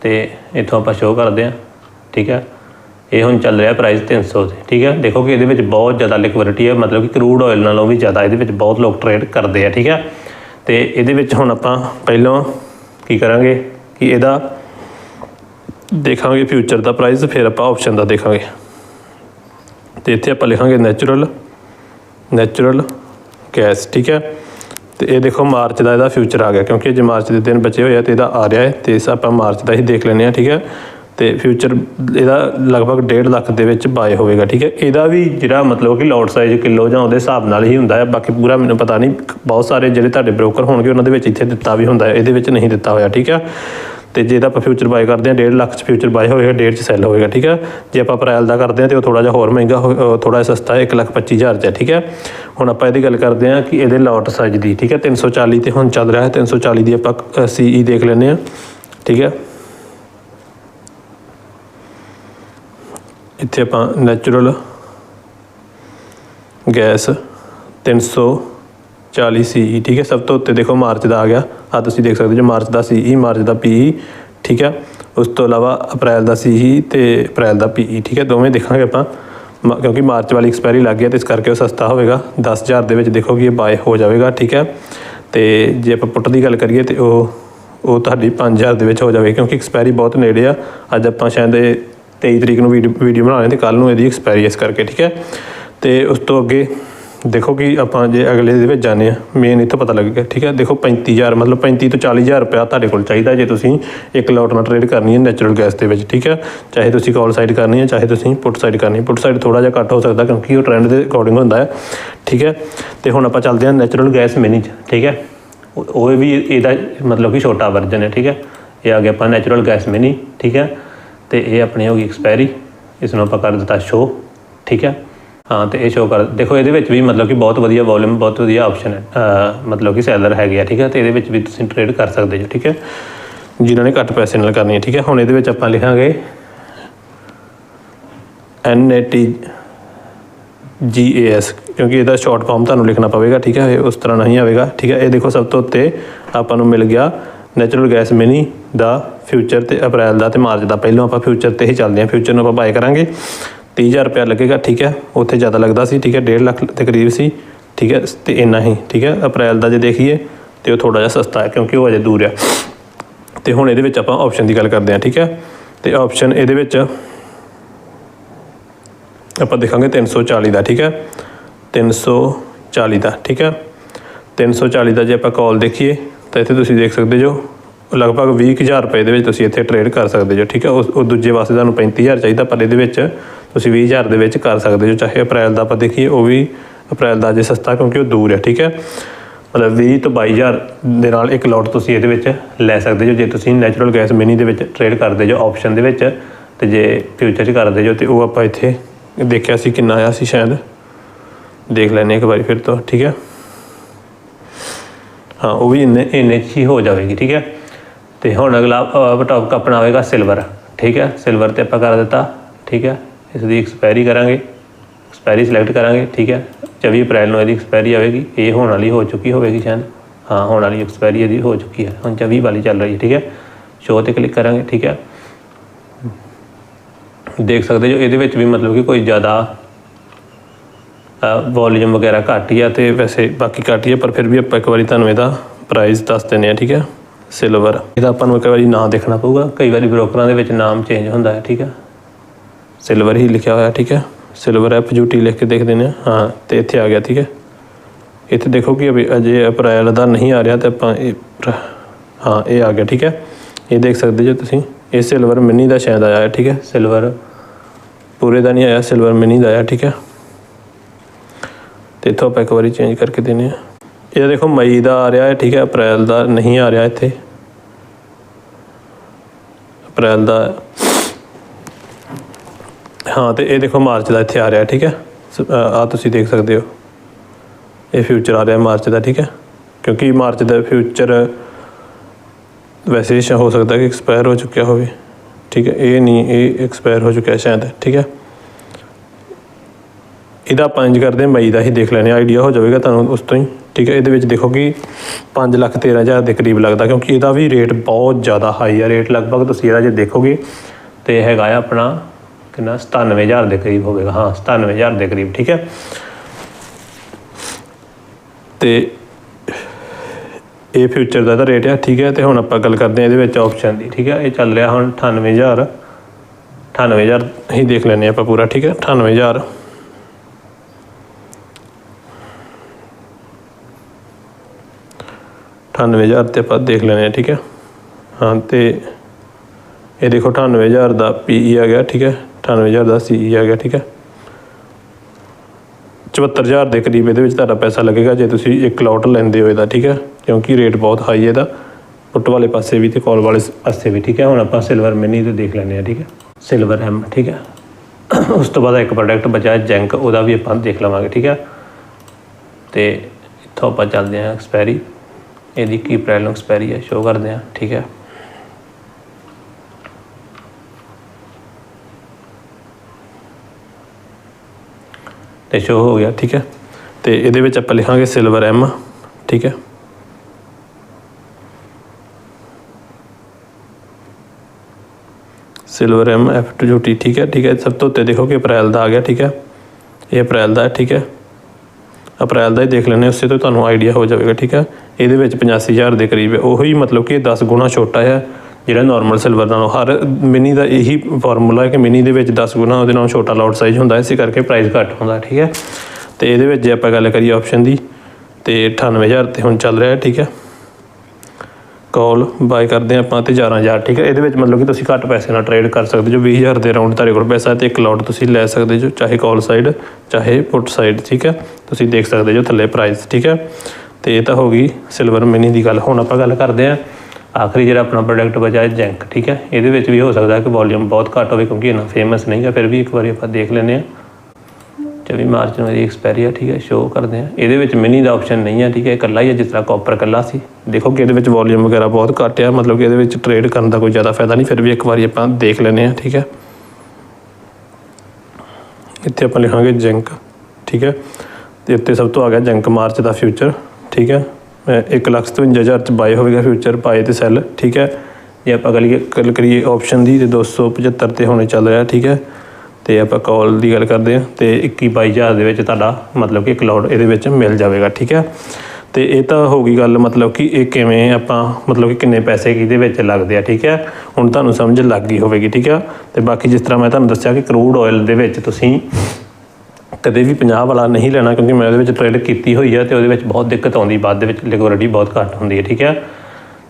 ਤੇ ਇੱਥੋਂ ਆਪਾਂ ਸ਼ੋਅ ਕਰਦੇ ਹਾਂ, ਠੀਕ ਹੈ? ਇਹ ਹੁਣ ਚੱਲ ਰਿਹਾ ਪ੍ਰਾਈਸ 300 ਤੇ, ਠੀਕ ਹੈ? ਦੇਖੋ ਕਿ ਇਹਦੇ ਵਿੱਚ ਬਹੁਤ ਜ਼ਿਆਦਾ ਲਿਕਵਿਡਿਟੀ ਹੈ, ਮਤਲਬ ਕਿ ਕਰੂਡ ਆਇਲ ਨਾਲੋਂ ਵੀ ਜ਼ਿਆਦਾ ਇਹਦੇ ਵਿੱਚ ਬਹੁਤ ਲੋਕ ਟ੍ਰੇਡ ਕਰਦੇ ਆ, ਠੀਕ ਹੈ? ਤੇ ਇਹਦੇ ਵਿੱਚ ਹੁਣ ਆਪਾਂ ਪਹਿਲਾਂ ਕੀ ਕਰਾਂਗੇ? ਕਿ ਇਹਦਾ ਦੇਖਾਂਗੇ ਫਿਊਚਰ ਦਾ ਪ੍ਰਾਈਸ ਫਿਰ ਆਪਾਂ ਆਪਸ਼ਨ ਦਾ ਦੇਖਾਂਗੇ। ਤੇ ਇੱਥੇ ਆਪਾਂ ਲਿਖਾਂਗੇ ਨੈਚੁਰਲ ਨੈਚੁਰਲ ਗੈਸ ਠੀਕ ਹੈ? ਤੇ ਇਹ ਦੇਖੋ ਮਾਰਚ ਦਾ ਇਹਦਾ ਫਿਊਚਰ ਆ ਗਿਆ, ਕਿਉਂਕਿ ਜੇ ਮਾਰਚ ਦੇ ਦਿਨ ਬਚੇ ਹੋਏ ਆ ਤੇ ਇਹਦਾ ਆ ਰਿਹਾ ਹੈ, ਤੇ ਇਸ ਆਪਾਂ ਮਾਰਚ ਦਾ ਹੀ ਦੇਖ ਲੈਂਦੇ ਆ ਠੀਕ ਹੈ? ਤੇ ਫਿਊਚਰ ਇਹਦਾ ਲਗਭਗ 1.5 ਲੱਖ ਦੇ ਵਿੱਚ ਬਾਏ ਹੋਵੇਗਾ, ਠੀਕ ਹੈ? ਇਹਦਾ ਵੀ ਜਿਹੜਾ ਮਤਲਬ ਕਿ ਲੋਟ ਸਾਈਜ਼ ਕਿਲੋ ਜਾਂ ਉਹਦੇ ਹਿਸਾਬ ਨਾਲ ਹੀ ਹੁੰਦਾ ਹੈ, ਬਾਕੀ ਪੂਰਾ ਮੈਨੂੰ ਪਤਾ ਨਹੀਂ, ਬਹੁਤ ਸਾਰੇ ਜਿਹੜੇ ਤੁਹਾਡੇ ਬ੍ਰੋਕਰ ਹੋਣਗੇ ਉਹਨਾਂ ਦੇ ਵਿੱਚ ਇੱਥੇ ਦਿੱਤਾ ਵੀ ਹੁੰਦਾ ਹੈ, ਇਹਦੇ ਵਿੱਚ ਨਹੀਂ ਦਿੱਤਾ ਹੋਇਆ, ਠੀਕ ਹੈ? ਤੇ ਜੇ ਤਾਂ ਆਪਾਂ ਫਿਊਚਰ ਬਾਏ ਕਰਦੇ ਹਾਂ 1.5 ਲੱਖ ਚ ਫਿਊਚਰ ਬਾਏ ਹੋਏਗਾ 1.5 ਚ ਸੈੱਲ ਹੋਏਗਾ, ਠੀਕ ਹੈ? ਜੇ ਆਪਾਂ ਅਪ੍ਰੈਲ ਦਾ ਕਰਦੇ ਹਾਂ ਤੇ ਉਹ ਥੋੜਾ ਜਿਹਾ ਹੋਰ ਮਹਿੰਗਾ ਥੋੜਾ ਜਿਹਾ ਸਸਤਾ ਹੈ 1 ਲੱਖ 25 ਹਜ਼ਾਰ ਚ ਹੈ, ਠੀਕ ਹੈ? ਹੁਣ ਆਪਾਂ ਇਹਦੀ ਗੱਲ ਕਰਦੇ ਹਾਂ ਕਿ ਇਹਦੇ ਲੋਟ ਸਾਈਜ਼ ਦੀ, ਠੀਕ ਹੈ? 340 ਤੇ ਹੁਣ ਚੱਲ ਰਿਹਾ ਹੈ 340 ਦੀ ਆਪਾਂ ਸੀਈ ਦੇਖ ਲੈਂਦੇ ਹਾਂ, ਠੀਕ ਹੈ? ਇੱਥੇ ਆਪਾਂ ਨੈਚੁਰਲ ਗੈਸ 340 ਸੀਈ ਠੀਕ ਹੈ? ਸਭ ਤੋਂ ਉੱਤੇ ਦੇਖੋ, ਮਾਰਚ ਦਾ ਆ ਗਿਆ। ਆ ਤੁਸੀਂ ਦੇਖ ਸਕਦੇ ਹੋ ਮਾਰਚ ਦਾ ਸੀਈ ਮਾਰਚ ਦਾ ਪੀਈ ਠੀਕ ਹੈ? ਉਸ ਤੋਂ ਇਲਾਵਾ ਅਪ੍ਰੈਲ ਦਾ ਸੀਈ ਤੇ ਅਪ੍ਰੈਲ ਦਾ ਪੀਈ ਠੀਕ ਹੈ? ਦੋਵੇਂ ਦੇਖਾਂਗੇ ਆਪਾਂ। ਮ- ਕਿਉਂਕਿ ਮਾਰਚ ਵਾਲੀ ਐਕਸਪਾਇਰੀ ਲੱਗ ਗਿਆ ਤੇ ਇਸ ਕਰਕੇ ਉਹ ਸਸਤਾ ਹੋਵੇਗਾ। 10000 ਦੇ ਵਿੱਚ ਦੇਖੋ ਕਿ ਇਹ ਬਾਏ ਹੋ ਜਾਵੇਗਾ, ਠੀਕ ਹੈ? ਤੇ ਜੇ ਆਪਾਂ ਪੁੱਟ ਦੀ ਗੱਲ ਕਰੀਏ, ਤੇ ਉਹ ਉਹ ਤੁਹਾਡੀ 5000 ਦੇ ਵਿੱਚ ਹੋ ਜਾਵੇ ਕਿਉਂਕਿ ਐਕਸਪਾਇਰੀ ਬਹੁਤ ਨੇੜੇ ਆ। ਅੱਜ ਆਪਾਂ ਸ਼ਾਇਦ ਇਹ 23 ਤਰੀਕ ਨੂੰ ਵੀਡੀਓ ਵੀਡੀਓ ਬਣਾ ਰਹੇ ਤੇ ਕੱਲ ਨੂੰ ਇਹਦੀ ਐਕਸਪਾਇਰੀ ਇਸ ਕਰਕੇ, ਠੀਕ ਹੈ? ਤੇ ਉਸ ਤੋਂ ਅੱਗੇ ਦੇਖੋ ਕਿ ਆਪਾਂ ਜੇ ਅਗਲੇ ਦੇ ਵਿੱਚ ਜਾਣੇ ਆ ਮੇਨ ਇੱਥੋਂ ਪਤਾ ਲੱਗੇਗਾ, ਠੀਕ ਹੈ? ਦੇਖੋ 35000 ਮਤਲਬ 35 ਤੋਂ 40000 ਰੁਪਇਆ ਤੁਹਾਡੇ ਕੋਲ ਚਾਹੀਦਾ ਜੇ ਤੁਸੀਂ ਇੱਕ ਲੋਟ ਨਾਲ ਟ੍ਰੇਡ ਕਰਨੀ ਹੈ ਨੈਚੁਰਲ ਗੈਸ ਦੇ ਵਿੱਚ, ਠੀਕ ਹੈ? ਚਾਹੇ ਤੁਸੀਂ ਕਾਲ ਸਾਈਡ ਕਰਨੀ ਹੈ, ਚਾਹੇ ਤੁਸੀਂ ਪੁੱਟ ਸਾਈਡ ਕਰਨੀ ਹੈ। ਪੁੱਟ ਸਾਈਡ ਥੋੜਾ ਜਿਹਾ ਘੱਟ ਹੋ ਸਕਦਾ ਕਿਉਂਕਿ ਉਹ ਟ੍ਰੈਂਡ ਦੇ ਅਕੋਰਡਿੰਗ ਹੁੰਦਾ ਹੈ, ਠੀਕ ਹੈ? ਤੇ ਹੁਣ ਆਪਾਂ ਚੱਲਦੇ ਹਾਂ ਨੈਚੁਰਲ ਗੈਸ ਮਿਨੀ ਚ, ਠੀਕ ਹੈ? ਉਹ ਉਹ ਵੀ ਇਹਦਾ ਮਤਲਬ ਕਿ ਛੋਟਾ ਵਰਜਨ ਹੈ, ਠੀਕ ਹੈ? ਇਹ ਆ ਗਿਆ ਆਪਾਂ ਨੈਚੁਰਲ ਗੈਸ ਮਿਨੀ ਠੀਕ ਹੈ? ਤੇ ਇਹ ਆਪਣੀ ਹੋ ਗਈ ਐਕਸਪਾਇਰੀ ਇਸ ਨੂੰ ਆਪਾਂ ਕਰ ਦਿੱਤਾ ਸ਼ੋ ਠੀਕ ਹੈ? ਹਾਂ, ਤੇ ਇਹ ਸ਼ੋ ਕਰ, ਦੇਖੋ ਇਹਦੇ ਵਿੱਚ ਵੀ ਮਤਲਬ ਕਿ ਬਹੁਤ ਵਧੀਆ ਵੋਲਿਊਮ ਬਹੁਤ ਵਧੀਆ ਆਪਸ਼ਨ ਹੈ ਮਤਲਬ ਕਿ ਸੈਲਰ ਹੈਗੇ ਆ, ਠੀਕ ਹੈ? ਤੇ ਇਹਦੇ ਵਿੱਚ ਵੀ ਤੁਸੀਂ ਟ੍ਰੇਡ ਕਰ ਸਕਦੇ ਹੋ ਠੀਕ ਹੈ? ਜਿਨ੍ਹਾਂ ਨੇ ਘੱਟ ਪੈਸੇ ਨਾਲ ਕਰਨੀ ਹੈ, ਠੀਕ ਹੈ? ਹੁਣ ਇਹਦੇ ਵਿੱਚ ਆਪਾਂ ਲਿਖਾਂਗੇ NAT GAS ਕਿਉਂਕਿ ਇਹਦਾ ਸ਼ਾਰਟ ਫਾਰਮ ਤੁਹਾਨੂੰ ਲਿਖਣਾ ਪਵੇਗਾ, ਠੀਕ ਹੈ? ਇਹ ਉਸ ਤਰ੍ਹਾਂ ਨਹੀਂ ਆਵੇਗਾ, ਠੀਕ ਹੈ? ਇਹ ਦੇਖੋ ਸਭ ਤੋਂ ਉੱਤੇ ਆਪਾਂ ਨੂੰ ਮਿਲ ਗਿਆ ਨੈਚੁਰਲ ਗੈਸ ਮਿਨੀ ਦਾ ਫਿਊਚਰ ਤੇ ਅਪ੍ਰੈਲ ਦਾ ਤੇ ਮਾਰਚ ਦਾ, ਪਹਿਲਾਂ ਆਪਾਂ ਫਿਊਚਰ ਤੇ ਹੀ ਚੱਲਦੇ ਹਾਂ। ਫਿਊਚਰ ਨੂੰ ਆਪਾਂ ਬਾਏ ਕਰਾਂਗੇ। 30000 ਰੁਪਇਆ ਲੱਗੇਗਾ, ਠੀਕ ਹੈ। ਉੱਥੇ ਜ਼ਿਆਦਾ ਲੱਗਦਾ ਸੀ, ਠੀਕ ਹੈ। 1.5 ਲੱਖ ਦੇ ਕਰੀਬ ਸੀ, ਠੀਕ ਹੈ। ਤੇ ਇੰਨਾ ਹੀ, ਠੀਕ ਹੈ। ਅਪ੍ਰੈਲ ਦਾ ਜੇ ਦੇਖੀਏ, ਤੇ ਉਹ ਥੋੜਾ ਜਿਹਾ ਸਸਤਾ ਹੈ, ਕਿਉਂਕਿ ਉਹ ਅਜੇ ਦੂਰ ਆ। ਤੇ ਹੁਣ ਇਹਦੇ ਵਿੱਚ ਆਪਾਂ ਆਪਸ਼ਨ ਦੀ ਗੱਲ ਕਰਦੇ ਹਾਂ, ਠੀਕ ਹੈ। ਤੇ ਆਪਸ਼ਨ ਇਹਦੇ ਵਿੱਚ ਆਪਾਂ ਦੇਖਾਂਗੇ 340 ਦਾ, ਠੀਕ ਹੈ। 340 ਦਾ, ਠੀਕ ਹੈ। 340 ਦਾ ਜੇ ਆਪਾਂ ਕਾਲ ਦੇਖੀਏ, ਤਾਂ ਇੱਥੇ ਤੁਸੀਂ ਦੇਖ ਸਕਦੇ ਜੋ ਲਗਭਗ 20000 ਰੁਪਏ ਦੇ ਵਿੱਚ ਤੁਸੀਂ ਇੱਥੇ ਟ੍ਰੇਡ ਕਰ ਸਕਦੇ ਜੋ, ਠੀਕ ਹੈ? ਉਸ, ਉਹ ਦੂਜੇ ਵਾਸਤੇ ਤੁਹਾਨੂੰ 35000 ਚਾਹੀਦਾ, ਪਰ ਇਹਦੇ ਵਿੱਚ ਤੁਸੀਂ 20000 ਦੇ ਵਿੱਚ ਕਰ ਸਕਦੇ ਜੋ, ਚਾਹੇ ਅਪ੍ਰੈਲ ਦਾ ਆਪਾਂ ਦੇਖੀਏ, ਉਹ ਵੀ ਅਪ੍ਰੈਲ ਦਾ ਜੇ ਸਸਤਾ ਕਿਉਂਕਿ ਉਹ ਦੂਰ ਹੈ, ਠੀਕ ਹੈ? ਮਤਲਬ 20 ਤੋਂ 22000 ਦੇ ਨਾਲ ਇੱਕ ਲੋਟ ਤੁਸੀਂ ਇਹਦੇ ਵਿੱਚ ਲੈ ਸਕਦੇ ਜੋ, ਜੇ ਤੁਸੀਂ ਨੈਚੁਰਲ ਗੈਸ ਮਿਨੀ ਦੇ ਵਿੱਚ ਟ੍ਰੇਡ ਕਰਦੇ ਜੋ ਆਪਸ਼ਨ ਦੇ ਵਿੱਚ, ਤੇ ਜੇ ਫਿਊਚਰ 'ਚ ਕਰਦੇ ਜੋ, ਤੇ ਉਹ ਆਪਾਂ ਇੱਥੇ ਦੇਖਿਆ ਸੀ ਕਿੰਨਾ ਆਇਆ ਸੀ ਸ਼ਾਇਦ। ਦੇਖ ਲੈਣੇ ਇੱਕ ਵਾਰੀ ਫਿਰ ਤੋਂ, ਠੀਕ ਹੈ? ਹਾਂ, ਉਹ ਵੀ ਇੰਨੇ ਇੰਨੇ ਹੀ ਹੋ ਜਾਵੇਗੀ, ਠੀਕ ਹੈ? ਤੇ ਹੁਣ ਅਗਲਾ ਟੌਪਿਕ ਆਪਣਾ ਹੋਵੇਗਾ ਸਿਲਵਰ ਠੀਕ ਹੈ? ਸਿਲਵਰ ਤੇ ਆਪਾਂ ਕਰ ਦਿੱਤਾ। ਠੀਕ ਹੈ? ਇਸ ਦੀ ਐਕਸਪਾਇਰੀ ਕਰਾਂਗੇ। ਐਕਸਪਾਇਰੀ ਸਿਲੈਕਟ ਕਰਾਂਗੇ। ਠੀਕ ਹੈ? 24 ਅਪ੍ਰੈਲ ਨੂੰ ਇਹਦੀ ਐਕਸਪਾਇਰੀ ਆਵੇਗੀ। ਇਹ ਹੋਣ ਵਾਲੀ ਹੋ ਚੁੱਕੀ ਹੋਵੇਗੀ ਸ਼ਾਇਦ। ਹਾਂ, ਹੋਣ ਵਾਲੀ ਐਕਸਪਾਇਰੀ ਇਹਦੀ ਹੋ ਚੁੱਕੀ ਹੈ। ਹੁਣ 24 ਵਾਲੀ ਚੱਲ ਰਹੀ ਹੈ। ਠੀਕ ਹੈ? ਸ਼ੋਅ ਤੇ ਕਲਿੱਕ ਕਰਾਂਗੇ। ਠੀਕ ਹੈ? ਦੇਖ ਸਕਦੇ ਜੋ ਇਹਦੇ ਵਿੱਚ ਵੀ ਮਤਲਬ ਕਿ ਕੋਈ ਜ਼ਿਆਦਾ ਵੋਲਿਊਮ ਵਗੈਰਾ ਘੱਟ ਹੀ ਆ ਤੇ ਵੈਸੇ ਬਾਕੀ ਘੱਟ ਹੀ ਆ, ਪਰ ਫਿਰ ਵੀ ਆਪਾਂ ਇੱਕ ਵਾਰੀ ਤੁਹਾਨੂੰ ਇਹਦਾ ਪ੍ਰਾਈਸ ਦੱਸ ਦਿੰਦੇ ਆ ਠੀਕ ਹੈ? ਸਿਲਵਰ ਇਹਦਾ ਆਪਾਂ ਨੂੰ ਇੱਕ ਵਾਰੀ ਨਾਂ ਦੇਖਣਾ ਪਊਗਾ। ਕਈ ਵਾਰੀ ਬ੍ਰੋਕਰਾਂ ਦੇ ਵਿੱਚ ਨਾਮ ਚੇਂਜ ਹੁੰਦਾ ਹੈ, ਠੀਕ ਹੈ? ਸਿਲਵਰ ਹੀ ਲਿਖਿਆ ਹੋਇਆ, ਠੀਕ ਹੈ? ਸਿਲਵਰ ਐਫ ਯੂ ਲਿਖ ਕੇ ਦੇਖ ਦਿੰਦੇ ਆ ਹਾਂ, ਤੇ ਇੱਥੇ ਆ ਗਿਆ, ਠੀਕ ਹੈ? ਇੱਥੇ ਦੇਖੋ ਕਿ ਅਜੇ ਅਪ੍ਰੈਲ ਦਾ ਨਹੀਂ ਆ ਰਿਹਾ ਤੇ ਆਪਾਂ ਇਹ ਹਾਂ, ਇਹ ਆ ਗਿਆ, ਠੀਕ ਹੈ? ਇਹ ਦੇਖ ਸਕਦੇ ਜੋ ਤੁਸੀਂ। ਇਹ ਸਿਲਵਰ ਮਿੰਨੀ ਦਾ ਸ਼ਾਇਦ ਆਇਆ ਠੀਕ ਹੈ? ਸਿਲਵਰ ਪੂਰੇ ਦਾ ਨਹੀਂ ਆਇਆ ਸਿਲਵਰ ਮਿੰਨੀ ਦਾ ਆਇਆ, ਠੀਕ ਹੈ? ਤੇ ਇੱਥੋਂ ਆਪਾਂ ਇੱਕ ਵਾਰੀ ਚੇਂਜ ਕਰਕੇ ਦਿੰਦੇ ਆ ਇਹ ਦੇਖੋ ਮਈ ਦਾ ਆ ਰਿਹਾ ਹੈ, ਠੀਕ ਹੈ, ਅਪ੍ਰੈਲ ਦਾ ਨਹੀਂ ਆ ਰਿਹਾ ਇੱਥੇ। ਅਪ੍ਰੈਲ ਦਾ ਹਾਂ। ਤੇ ਇਹ ਦੇਖੋ ਮਾਰਚ ਦਾ ਇੱਥੇ ਆ ਰਿਹਾ, ਠੀਕ ਹੈ। ਆ ਤੁਸੀਂ ਦੇਖ ਸਕਦੇ ਹੋ। ਇਹ ਫਿਊਚਰ ਆ ਰਿਹਾ ਮਾਰਚ ਦਾ, ਠੀਕ ਹੈ। ਕਿਉਂਕਿ ਮਾਰਚ ਦਾ ਫਿਊਚਰ ਵੈਸੇ ਹੋ ਸਕਦਾ ਕਿ ਐਕਸਪਾਇਰ ਹੋ ਚੁੱਕਿਆ ਹੋਵੇ। ਠੀਕ ਹੈ, ਇਹ ਨਹੀਂ, ਇਹ ਐਕਸਪਾਇਰ ਹੋ ਚੁੱਕਿਆ ਸ਼ਾਇਦ, ਠੀਕ ਹੈ। ਇਹਦਾ ਆਪਾਂ ਇੰਜ ਕਰਦੇ ਮਈ ਦਾ ਹੀ ਦੇਖ ਲੈਣੇ ਆਈਡੀਆ ਹੋ ਜਾਵੇਗਾ ਤੁਹਾਨੂੰ ਉਸ ਤੋਂ ਹੀ। ਠੀਕ ਹੈ, ਇਹਦੇ ਵਿੱਚ ਦੇਖੋ ਕਿ 5 ਲੱਖ 13 ਹਜ਼ਾਰ ਦੇ ਕਰੀਬ ਲੱਗਦਾ, ਕਿਉਂਕਿ ਇਹਦਾ ਵੀ ਰੇਟ ਬਹੁਤ ਜ਼ਿਆਦਾ ਹਾਈ ਹੈ ਰੇਟ ਲਗਭਗ ਤੁਸੀਂ ਇਹਦਾ ਜੇ ਦੇਖੋਗੇ ਤੇ ਹੈਗਾ ਆ ਆਪਣਾ ਕਿੰਨਾ? 97000 ਦੇ ਕਰੀਬ ਹੋਵੇਗਾ। ਹਾਂ 97000 ਦੇ ਕਰੀਬ, ਠੀਕ ਹੈ। ਤੇ ਇਹ ਫਿਊਚਰ ਦਾ ਤਾਂ ਰੇਟ ਹੈ ਠੀਕ ਹੈ। ਤੇ ਹੁਣ ਆਪਾਂ ਗੱਲ ਕਰਦੇ ਹਾਂ ਇਹਦੇ ਵਿੱਚ ਆਪਸ਼ਨ ਦੀ, ਠੀਕ ਹੈ। ਇਹ ਚੱਲ ਰਿਹਾ ਹੁਣ 98000 98000 ਹੀ ਦੇਖ ਲੈਣੇ ਆਪਾਂ ਪੂਰਾ, ਠੀਕ ਹੈ। 98000 98000 ਤੇ ਆਪਾਂ ਦੇਖ ਲੈਣੇ ਆ ਠੀਕ ਹੈ? ਹਾਂ, ਤੇ ਇਹ ਦੇਖੋ 98000 ਦਾ ਪੀਈ ਆ ਗਿਆ, ਠੀਕ ਹੈ? 98000 ਦਾ ਸੀਈ ਆ ਗਿਆ, ਠੀਕ ਹੈ? 74000 ਦੇ ਕਰੀਬ ਇਹਦੇ ਵਿੱਚ ਤੁਹਾਡਾ ਪੈਸਾ ਲੱਗੇਗਾ ਜੇ ਤੁਸੀਂ ਇੱਕ ਲੋਟ ਲੈਂਦੇ ਹੋ ਇਹਦਾ, ਠੀਕ ਹੈ? ਕਿਉਂਕਿ ਰੇਟ ਬਹੁਤ ਹਾਈ ਹੈ ਇਹਦਾ। ਪੁੱਟ ਵਾਲੇ ਪਾਸੇ ਵੀ ਤੇ ਕਾਲ ਵਾਲੇ ਪਾਸੇ ਵੀ, ਠੀਕ ਹੈ? ਹੁਣ ਆਪਾਂ ਸਿਲਵਰ ਮਿਨੀ ਤੇ ਦੇਖ ਲੈਂਦੇ ਆ ਠੀਕ ਹੈ? ਸਿਲਵਰ ਐਮ ਠੀਕ ਹੈ? ਉਸ ਤੋਂ ਬਾਅਦ ਇੱਕ ਪ੍ਰੋਡਕਟ ਬਚਾ ਜੈਂਕ, ਉਹਦਾ ਵੀ ਆਪਾਂ ਦੇਖ ਲਵਾਂਗੇ, ਠੀਕ ਹੈ? ਤੇ ਇੱਥੋਂ ਆਪਾਂ ਚੱਲਦੇ ਹਾਂ ਐਕਸਪਾਇਰੀ ਇਹਦੀ ਕੀ ਅਪ੍ਰੈਲ ਨੂੰ ਐਕਸਪਾਇਰੀ ਹੈ ਸ਼ੋ ਕਰਦੇ ਹਾਂ ਠੀਕ ਹੈ ਤੇ ਸ਼ੋ ਹੋ ਗਿਆ, ਠੀਕ ਹੈ ਤੇ ਇਹਦੇ ਵਿੱਚ ਆਪਾਂ ਲਿਖਾਂਗੇ ਸਿਲਵਰ ਐਮ ਠੀਕ ਹੈ ਸਿਲਵਰ ਐਮ ਐਫ ਟੂ ਜੋ ਟੀ ਠੀਕ ਹੈ ਠੀਕ ਹੈ ਸਭ ਤੋਂ ਉੱਤੇ ਦੇਖੋ ਕਿ ਅਪ੍ਰੈਲ ਦਾ ਆ ਗਿਆ, ਠੀਕ ਹੈ ਇਹ ਅਪ੍ਰੈਲ ਦਾ, ਠੀਕ ਹੈ ਅਪ੍ਰੈਲ ਦਾ ਹੀ ਦੇਖ ਲੈਣੇ ਉਸੇ ਤੋਂ ਤੁਹਾਨੂੰ ਆਈਡੀਆ ਹੋ ਜਾਵੇਗਾ ਠੀਕ ਹੈ? ਇਹਦੇ ਵਿੱਚ 85000 ਦੇ ਕਰੀਬ ਹੈ। ਉਹੀ ਮਤਲਬ ਕਿ 10 ਗੁਣਾ ਛੋਟਾ ਹੈ ਜਿਹੜਾ ਨਾਰਮਲ ਸਿਲਵਰ ਨਾਲੋਂ। ਹਰ ਮਿਨੀ ਦਾ ਇਹੀ ਫਾਰਮੂਲਾ ਹੈ ਕਿ ਮਿਨੀ ਦੇ ਵਿੱਚ 10 ਗੁਣਾ ਉਹਦੇ ਨਾਲੋਂ ਛੋਟਾ ਲੋਟ ਸਾਈਜ਼ ਹੁੰਦਾ ਹੈ, ਇਸੇ ਕਰਕੇ ਪ੍ਰਾਈਸ ਘੱਟ ਹੁੰਦਾ ਠੀਕ ਹੈ? ਤੇ ਇਹਦੇ ਵਿੱਚ ਜੇ ਆਪਾਂ ਗੱਲ ਕਰੀਏ ਆਪਸ਼ਨ ਦੀ ਤੇ 98000 ਤੇ ਹੁਣ ਚੱਲ ਰਿਹਾ ਠੀਕ ਹੈ? ਕਾਲ ਬਾਏ ਕਰਦੇ ਹਾਂ ਆਪਾਂ ਤੇ 11000 ਠੀਕ ਹੈ? ਇਹਦੇ ਵਿੱਚ ਮਤਲਬ ਕਿ ਤੁਸੀਂ ਘੱਟ ਪੈਸੇ ਨਾਲ ਟਰੇਡ ਕਰ ਸਕਦੇ ਜੋ 20000 ਦੇ ਰਾਉਂਡ ਤੁਹਾਡੇ ਕੋਲ ਪੈਸਾ ਹੈ ਤੇ ਇੱਕ ਲੋਟ ਤੁਸੀਂ ਲੈ ਸਕਦੇ ਜੋ, ਚਾਹੇ ਕਾਲ ਸਾਈਡ ਚਾਹੇ ਪੁੱਟ ਸਾਈਡ ਠੀਕ ਹੈ? ਤੁਸੀਂ ਦੇਖ ਸਕਦੇ ਜੋ ਥੱਲੇ ਪ੍ਰਾਈਸ ਠੀਕ ਹੈ? ਤੇ ਇਹ ਤਾਂ ਹੋ ਗਈ ਸਿਲਵਰ ਮਿਨੀ ਦੀ ਗੱਲ। ਹੁਣ ਆਪਾਂ ਗੱਲ ਕਰਦੇ ਹਾਂ ਆਖਰੀ ਜਿਹੜਾ ਆਪਣਾ ਪ੍ਰੋਡਕਟ ਬਚਾ ਹੈ ਜੈਂਕ, ਠੀਕ ਹੈ? ਇਹਦੇ ਵਿੱਚ ਵੀ ਹੋ ਸਕਦਾ ਕਿ ਵੋਲਿਊਮ ਬਹੁਤ ਘੱਟ ਹੋਵੇ ਕਿਉਂਕਿ ਇਹਨਾਂ ਫੇਮਸ ਨਹੀਂ ਹੈ, ਫਿਰ ਵੀ ਇੱਕ ਵਾਰੀ ਆਪਾਂ ਦੇਖ ਲੈਂਦੇ ਹਾਂ। 24 ਮਾਰਚ ਨੂੰ ਇਹਦੀ ਐਕਸਪਾਇਰੀ ਆ, ਠੀਕ ਹੈ ਸ਼ੋ ਕਰਦੇ ਆ ਇਹਦੇ ਵਿੱਚ ਮਿਨੀ ਦਾ ਆਪਸ਼ਨ ਨਹੀਂ ਹੈ ਠੀਕ ਹੈ, ਇਕੱਲਾ ਹੀ ਹੈ ਜਿਸ ਤਰ੍ਹਾਂ ਕਾਪਰ ਇਕੱਲਾ ਸੀ। ਦੇਖੋ ਕਿ ਇਹਦੇ ਵਿੱਚ ਵੋਲਿਊਮ ਵਗੈਰਾ ਬਹੁਤ ਘੱਟ ਆ, ਮਤਲਬ ਕਿ ਇਹਦੇ ਵਿੱਚ ਟ੍ਰੇਡ ਕਰਨ ਦਾ ਕੋਈ ਜ਼ਿਆਦਾ ਫਾਇਦਾ ਨਹੀਂ, ਫਿਰ ਵੀ ਇੱਕ ਵਾਰੀ ਆਪਾਂ ਦੇਖ ਲੈਂਦੇ ਆ ਠੀਕ ਹੈ। ਇੱਥੇ ਆਪਾਂ ਲਿਖਾਂਗੇ ਜੰਕ ਠੀਕ ਹੈ। ਤੇ ਇੱਥੇ ਸਭ ਤੋਂ ਆ ਗਿਆ ਜੰਕ ਮਾਰਚ ਦਾ ਫਿਊਚਰ ਠੀਕ ਹੈ। 157000 ਚ ਬਾਏ ਹੋਵੇਗਾ ਫਿਊਚਰ ਬਾਏ ਤੇ ਸੈੱਲ ਠੀਕ ਹੈ। ਜੇ ਆਪਾਂ ਗੱਲ ਗੱਲ ਕਰੀਏ ਆਪਸ਼ਨ ਦੀ, ਤੇ 275 ਤੇ ਹੁਣੇ ਚੱਲ ਰਿਹਾ, ਠੀਕ ਹੈ। ਤੇ ਆਪਾਂ ਕਾਲ ਦੀ ਗੱਲ ਕਰਦੇ ਹਾਂ ਤੇ 21 22000 ਦੇ ਵਿੱਚ ਤੁਹਾਡਾ ਮਤਲਬ ਕਿ ਕਲਾਉਡ ਇਹਦੇ ਵਿੱਚ ਮਿਲ ਜਾਵੇਗਾ, ਠੀਕ ਹੈ? ਤੇ ਇਹ ਤਾਂ ਹੋ ਗਈ ਗੱਲ ਮਤਲਬ ਕਿ ਇਹ ਕਿਵੇਂ ਆਪਾਂ ਮਤਲਬ ਕਿ ਕਿੰਨੇ ਪੈਸੇ ਕਿਹਦੇ ਵਿੱਚ ਲੱਗਦੇ ਆ, ਠੀਕ ਹੈ? ਹੁਣ ਤੁਹਾਨੂੰ ਸਮਝ ਲੱਗ ਗਈ ਹੋਵੇਗੀ, ਠੀਕ ਹੈ? ਤੇ ਬਾਕੀ ਜਿਸ ਤਰ੍ਹਾਂ ਮੈਂ ਤੁਹਾਨੂੰ ਦੱਸਿਆ ਕਿ ਕਰੂਡ ਆਇਲ ਦੇ ਵਿੱਚ ਤੁਸੀਂ ਕਦੇ ਵੀ 50 ਵਾਲਾ ਨਹੀਂ ਲੈਣਾ ਕਿਉਂਕਿ ਮੈਂ ਉਹਦੇ ਵਿੱਚ ਟ੍ਰੇਡ ਕੀਤੀ ਹੋਈ ਹੈ ਤੇ ਉਹਦੇ ਵਿੱਚ ਬਹੁਤ ਦਿੱਕਤ ਆਉਂਦੀ, ਬਾਅਦ ਦੇ ਵਿੱਚ ਲਿਕੁਇਡਿਟੀ ਬਹੁਤ ਘੱਟ ਹੁੰਦੀ ਹੈ, ਠੀਕ ਹੈ?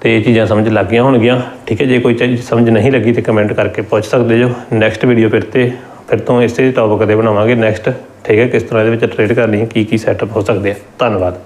ਤੇ ਇਹ ਚੀਜ਼ਾਂ ਸਮਝ ਲੱਗ ਗਈਆਂ ਹੋਣਗੀਆਂ, ਠੀਕ ਹੈ? ਜੇ ਕੋਈ ਚੀਜ਼ ਸਮਝ ਨਹੀਂ ਲੱਗੀ ਤੇ ਕਮੈਂਟ ਕਰਕੇ ਪੁੱਛ ਸਕਦੇ ਜੋ ਨੈਕਸਟ ਵੀਡੀਓ ਫਿਰ ਤੇ ਫਿਰ ਤੋਂ ਇਸੇ ਟੌਪਿਕ ਤੇ ਬਣਾਵਾਂਗੇ ਨੈਕਸਟ ਠੀਕ ਹੈ, ਕਿਸ ਤਰ੍ਹਾਂ ਇਹਦੇ ਵਿੱਚ ਟ੍ਰੇਡ ਕਰਨੀ ਹੈ ਕੀ ਕੀ ਸੈਟਅਪ ਹੋ ਸਕਦੇ ਆ। ਧੰਨਵਾਦ।